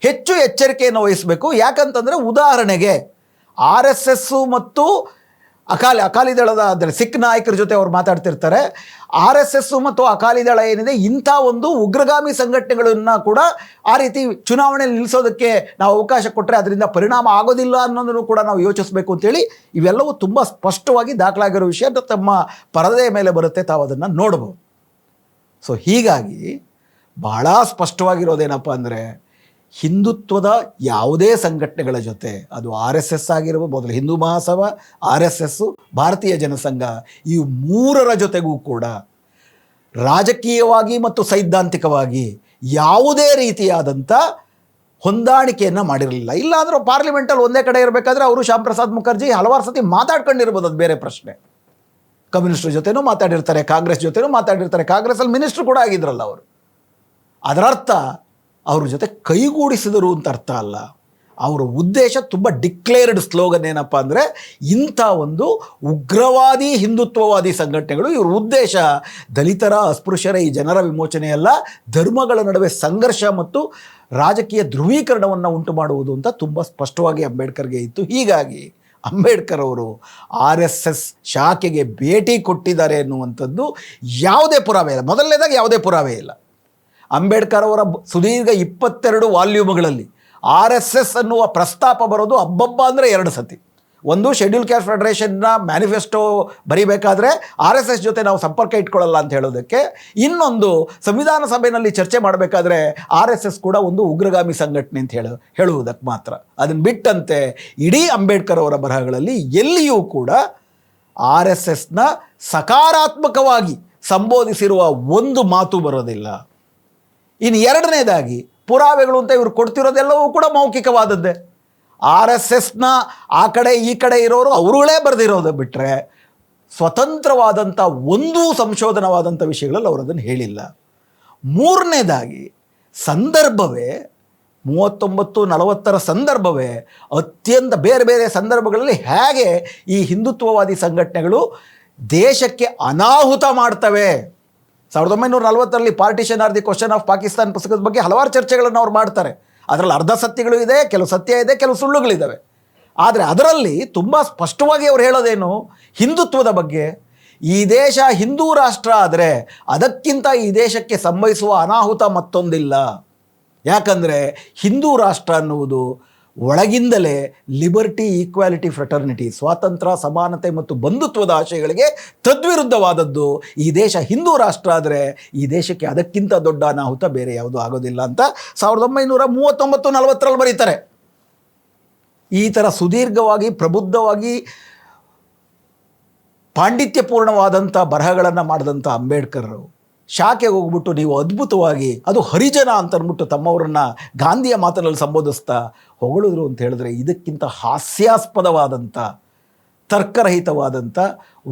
ಹೆಚ್ಚು ಎಚ್ಚರಿಕೆಯನ್ನು ವಹಿಸಬೇಕು. ಯಾಕಂತಂದರೆ ಉದಾಹರಣೆಗೆ ಆರ್ ಎಸ್ ಎಸ್ಸು ಮತ್ತು ಅಕಾಲಿ ಅಕಾಲಿ ದಳದ ಅಂದರೆ ಸಿಖ್ ನಾಯಕರ ಜೊತೆ ಅವ್ರು ಮಾತಾಡ್ತಿರ್ತಾರೆ. ಆರ್ ಎಸ್ ಎಸ್ಸು ಮತ್ತು ಅಕಾಲಿ ದಳ ಏನಿದೆ, ಇಂಥ ಒಂದು ಉಗ್ರಗಾಮಿ ಸಂಘಟನೆಗಳನ್ನು ಕೂಡ ಆ ರೀತಿ ಚುನಾವಣೆಯಲ್ಲಿ ನಿಲ್ಲಿಸೋದಕ್ಕೆ ನಾವು ಅವಕಾಶ ಕೊಟ್ಟರೆ ಅದರಿಂದ ಪರಿಣಾಮ ಆಗೋದಿಲ್ಲ ಅನ್ನೋದನ್ನು ಕೂಡ ನಾವು ಯೋಚಿಸಬೇಕು ಅಂತೇಳಿ ಇವೆಲ್ಲವೂ ತುಂಬ ಸ್ಪಷ್ಟವಾಗಿ ದಾಖಲಾಗಿರೋ ವಿಷಯ ತಮ್ಮ ಪರದೆಯ ಮೇಲೆ ಬರುತ್ತೆ ತಾವು ಅದನ್ನು ನೋಡ್ಬೋದು. ಸೊ ಹೀಗಾಗಿ ಬಹಳ ಸ್ಪಷ್ಟವಾಗಿರೋದೇನಪ್ಪ ಅಂದರೆ ಹಿಂದುತ್ವದ ಯಾವುದೇ ಸಂಘಟನೆಗಳ ಜೊತೆ, ಅದು ಆರ್ ಎಸ್ ಎಸ್ ಆಗಿರಬಹುದು Hindu Mahasabha, R S S Bharatiya Janasangh, ಈ ಮೂರರ ಜೊತೆಗೂ ಕೂಡ ರಾಜಕೀಯವಾಗಿ ಮತ್ತು ಸೈದ್ಧಾಂತಿಕವಾಗಿ ಯಾವುದೇ ರೀತಿಯಾದಂಥ ಹೊಂದಾಣಿಕೆಯನ್ನು ಮಾಡಿರಲಿಲ್ಲ. ಇಲ್ಲಾಂದರೂ ಪಾರ್ಲಿಮೆಂಟಲ್ಲಿ ಒಂದೇ ಕಡೆ ಇರಬೇಕಾದ್ರೆ ಅವರು ಶ್ಯಾಮ್ ಪ್ರಸಾದ್ ಮುಖರ್ಜಿ ಹಲವಾರು ಸತಿ ಮಾತಾಡ್ಕೊಂಡಿರ್ಬೋದು, ಅದು ಬೇರೆ ಪ್ರಶ್ನೆ. ಕಮ್ಯುನಿಸ್ಟ್ರ ಜೊತೆನೂ ಮಾತಾಡಿರ್ತಾರೆ, ಕಾಂಗ್ರೆಸ್ ಜೊತೆನೂ ಮಾತಾಡಿರ್ತಾರೆ, ಕಾಂಗ್ರೆಸ್ಸಲ್ಲಿ ಮಿನಿಸ್ಟ್ರು ಕೂಡ ಆಗಿದ್ರಲ್ಲ ಅವರು. ಅದರರ್ಥ ಅವ್ರ ಜೊತೆ ಕೈಗೂಡಿಸಿದರು ಅಂತ ಅರ್ಥ ಅಲ್ಲ. ಅವರ ಉದ್ದೇಶ ತುಂಬ ಡಿಕ್ಲೇರ್ಡ್ ಸ್ಲೋಗನ್ ಏನಪ್ಪ ಅಂದರೆ ಇಂಥ ಒಂದು ಉಗ್ರವಾದಿ ಹಿಂದುತ್ವವಾದಿ ಸಂಘಟನೆಗಳು ಇವ್ರ ಉದ್ದೇಶ ದಲಿತರ, ಅಸ್ಪೃಶ್ಯರ, ಈ ಜನರ ವಿಮೋಚನೆಯಲ್ಲ ಧರ್ಮಗಳ ನಡುವೆ ಸಂಘರ್ಷ ಮತ್ತು ರಾಜಕೀಯ ಧ್ರುವೀಕರಣವನ್ನು ಉಂಟು ಮಾಡುವುದು ಅಂತ ತುಂಬ ಸ್ಪಷ್ಟವಾಗಿ ಅಂಬೇಡ್ಕರ್ಗೆ ಇತ್ತು. ಹೀಗಾಗಿ ಅಂಬೇಡ್ಕರ್ ಅವರು ಆರ್ ಎಸ್ ಎಸ್ ಶಾಖೆಗೆ ಭೇಟಿ ಕೊಟ್ಟಿದ್ದಾರೆ ಎನ್ನುವಂಥದ್ದು ಯಾವುದೇ ಪುರಾವೆ ಇಲ್ಲ ಮೊದಲನೇದಾಗಿ ಯಾವುದೇ ಪುರಾವೆ ಇಲ್ಲ. ಅಂಬೇಡ್ಕರ್ ಅವರ ಸುದೀರ್ಘ ಇಪ್ಪತ್ತೆರಡು ವಾಲ್ಯೂಮ್ಗಳಲ್ಲಿ ಆರ್ ಎಸ್ ಎಸ್ ಅನ್ನುವ ಪ್ರಸ್ತಾಪ ಬರೋದು ಹಬ್ಬಬ್ಬ ಅಂದರೆ ಎರಡು ಸತಿ. ಒಂದು ಶೆಡ್ಯೂಲ್ ಕ್ಯಾಸ್ಟ್ ಫೆಡರೇಷನ್ನ ಮ್ಯಾನಿಫೆಸ್ಟೋ ಬರೀಬೇಕಾದ್ರೆ ಆರ್ ಎಸ್ ಎಸ್ ಜೊತೆ ನಾವು ಸಂಪರ್ಕ ಇಟ್ಕೊಳ್ಳಲ್ಲ ಅಂತ ಹೇಳೋದಕ್ಕೆ. ಇನ್ನೊಂದು ಸಂವಿಧಾನ ಸಭೆಯಲ್ಲಿ ಚರ್ಚೆ ಮಾಡಬೇಕಾದ್ರೆ ಆರ್ ಎಸ್ ಎಸ್ ಕೂಡ ಒಂದು ಉಗ್ರಗಾಮಿ ಸಂಘಟನೆ ಅಂತ ಹೇಳ, ಹೇಳುವುದಕ್ಕೆ ಮಾತ್ರ. ಅದನ್ನು ಬಿಟ್ಟಂತೆ ಇಡೀ ಅಂಬೇಡ್ಕರ್ ಅವರ ಬರಹಗಳಲ್ಲಿ ಎಲ್ಲಿಯೂ ಕೂಡ ಆರ್ ಎಸ್ ಎಸ್ನ ಸಕಾರಾತ್ಮಕವಾಗಿ ಸಂಬೋಧಿಸಿರುವ ಒಂದು ಮಾತು ಬರೋದಿಲ್ಲ. ಇನ್ನು ಎರಡನೇದಾಗಿ ಪುರಾವೆಗಳು ಅಂತ ಇವರು ಕೊಡ್ತಿರೋದೆಲ್ಲವೂ ಕೂಡ ಮೌಖಿಕವಾದದ್ದೇ. ಆರ್ ಎಸ್ ಎಸ್ನ ಆ ಕಡೆ ಈ ಕಡೆ ಇರೋರು ಅವರುಗಳೇ ಬರೆದಿರೋದು ಬಿಟ್ಟರೆ ಸ್ವತಂತ್ರವಾದಂಥ ಒಂದೂ ಸಂಶೋಧನವಾದಂಥ ವಿಷಯಗಳಲ್ಲಿ ಅವರು ಅದನ್ನು ಹೇಳಿಲ್ಲ. ಮೂರನೇದಾಗಿ ಸಂದರ್ಭವೇ, ಮೂವತ್ತೊಂಬತ್ತು ನಲವತ್ತರ ಸಂದರ್ಭವೇ ಅತ್ಯಂತ ಬೇರೆ ಬೇರೆ ಸಂದರ್ಭಗಳಲ್ಲಿ ಹೇಗೆ ಈ ಹಿಂದುತ್ವವಾದಿ ಸಂಘಟನೆಗಳು ದೇಶಕ್ಕೆ ಅನಾಹುತ ಮಾಡ್ತವೆ? ಸಾವಿರದ ಒಂಬೈನೂರ ನಲವತ್ತರಲ್ಲಿ partition or the question of Pakistan ಪುಸ್ತಕದ ಬಗ್ಗೆ ಹಲವಾರು ಚರ್ಚೆಗಳನ್ನು ಅವ್ರು ಮಾಡ್ತಾರೆ. ಅದರಲ್ಲಿ ಅರ್ಧ ಸತ್ಯಗಳು ಇದೆ, ಕೆಲವು ಸತ್ಯ ಇದೆ, ಕೆಲವು ಸುಳ್ಳುಗಳಿದ್ದಾವೆ ಆದರೆ ಅದರಲ್ಲಿ ತುಂಬ ಸ್ಪಷ್ಟವಾಗಿ ಅವ್ರು ಹೇಳೋದೇನು, ಹಿಂದುತ್ವದ ಬಗ್ಗೆ, ಈ ದೇಶ ಹಿಂದೂ ರಾಷ್ಟ್ರ ಆದರೆ ಅದಕ್ಕಿಂತ ಈ ದೇಶಕ್ಕೆ ಸಂಭವಿಸುವ ಅನಾಹುತ ಮತ್ತೊಂದಿಲ್ಲ. ಯಾಕಂದರೆ ಹಿಂದೂ ರಾಷ್ಟ್ರ ಅನ್ನುವುದು ಒಳಗಿಂದಲೇ ಲಿಬರ್ಟಿ, ಈಕ್ವಾಲಿಟಿ, ಫ್ರೆಟರ್ನಿಟಿ, ಸ್ವಾತಂತ್ರ್ಯ, ಸಮಾನತೆ ಮತ್ತು ಬಂಧುತ್ವದ ಆಶಯಗಳಿಗೆ ತದ್ವಿರುದ್ಧವಾದದ್ದು ಈ ದೇಶ ಹಿಂದೂ ರಾಷ್ಟ್ರ ಆದರೆ ಈ ದೇಶಕ್ಕೆ ಅದಕ್ಕಿಂತ ದೊಡ್ಡ ಅನಾಹುತ ಬೇರೆ ಯಾವುದೂ ಆಗೋದಿಲ್ಲ ಅಂತ ಸಾವಿರದ ಒಂಬೈನೂರ ಮೂವತ್ತೊಂಬತ್ತು, ನಲವತ್ತರಲ್ಲಿ ಬರೀತಾರೆ. ಈ ಥರ ಸುದೀರ್ಘವಾಗಿ, ಪ್ರಬುದ್ಧವಾಗಿ, ಪಾಂಡಿತ್ಯಪೂರ್ಣವಾದಂಥ ಬರಹಗಳನ್ನು ಮಾಡಿದಂಥ ಅಂಬೇಡ್ಕರ್ ಶಾಖೆಗೆ ಹೋಗ್ಬಿಟ್ಟು ನೀವು ಅದ್ಭುತವಾಗಿ ಅದು ಹರಿಜನ ಅಂತ ಅಂದ್ಬಿಟ್ಟು ತಮ್ಮವರನ್ನು ಗಾಂಧಿಯ ಮಾತಿನಲ್ಲಿ ಸಂಬೋಧಿಸ್ತಾ ಹೊಗಳಿದ್ರು ಅಂತ ಹೇಳಿದ್ರೆ ಇದಕ್ಕಿಂತ ಹಾಸ್ಯಾಸ್ಪದವಾದಂಥ, ತರ್ಕರಹಿತವಾದಂಥ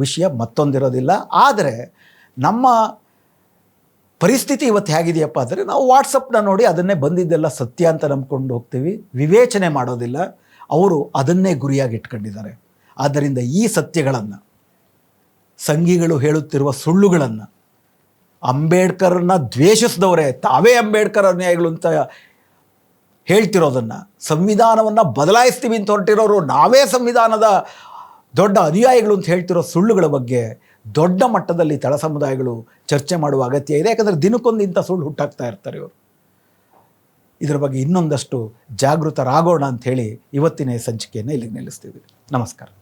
ವಿಷಯ ಮತ್ತೊಂದಿರೋದಿಲ್ಲ. ಆದರೆ ನಮ್ಮ ಪರಿಸ್ಥಿತಿ ಇವತ್ತು ಹೇಗಿದೆಯಪ್ಪ ಅಂದರೆ ನಾವು ವಾಟ್ಸಪ್ನ ನೋಡಿ ಅದನ್ನೇ ಬಂದಿದ್ದೆಲ್ಲ ಸತ್ಯ ಅಂತ ನಂಬ್ಕೊಂಡು ಹೋಗ್ತೀವಿ, ವಿವೇಚನೆ ಮಾಡೋದಿಲ್ಲ. ಅವರು ಅದನ್ನೇ ಗುರಿಯಾಗಿ ಇಟ್ಕೊಂಡಿದ್ದಾರೆ ಆದ್ದರಿಂದ ಈ ಸತ್ಯಗಳನ್ನು, ಸಂಘಿಗಳು ಹೇಳುತ್ತಿರುವ ಸುಳ್ಳುಗಳನ್ನು ಅಂಬೇಡ್ಕರ್ನ ದ್ವೇಷಿಸಿದವರೇ, ತಾವೇ ಅಂಬೇಡ್ಕರ್ ಅನ್ಯಾಯಗಳು ಅಂತ ಹೇಳ್ತಿರೋದನ್ನು, ಸಂವಿಧಾನವನ್ನು ಬದಲಾಯಿಸ್ತೀವಿ ಅಂತ ಹೊರಟಿರೋರು ನಾವೇ ಸಂವಿಧಾನದ ದೊಡ್ಡ ಅನುಯಾಯಿಗಳು ಅಂತ ಹೇಳ್ತಿರೋ ಸುಳ್ಳುಗಳ ಬಗ್ಗೆ ದೊಡ್ಡ ಮಟ್ಟದಲ್ಲಿ ತಳ ಸಮುದಾಯಗಳು ಚರ್ಚೆ ಮಾಡುವ ಅಗತ್ಯ ಇದೆ. ಯಾಕಂದರೆ ದಿನಕ್ಕೊಂದು ಇಂಥ ಸುಳ್ಳು ಹುಟ್ಟಾಗ್ತಾ ಇರ್ತಾರೆ ಇವರು. ಇದರ ಬಗ್ಗೆ ಇನ್ನೊಂದಷ್ಟು ಜಾಗೃತರಾಗೋಣ ಅಂಥೇಳಿ ಇವತ್ತಿನ ಸಂಚಿಕೆಯನ್ನು ಇಲ್ಲಿಗೆ ನಿಲ್ಲಿಸ್ತೀವಿ. ನಮಸ್ಕಾರ.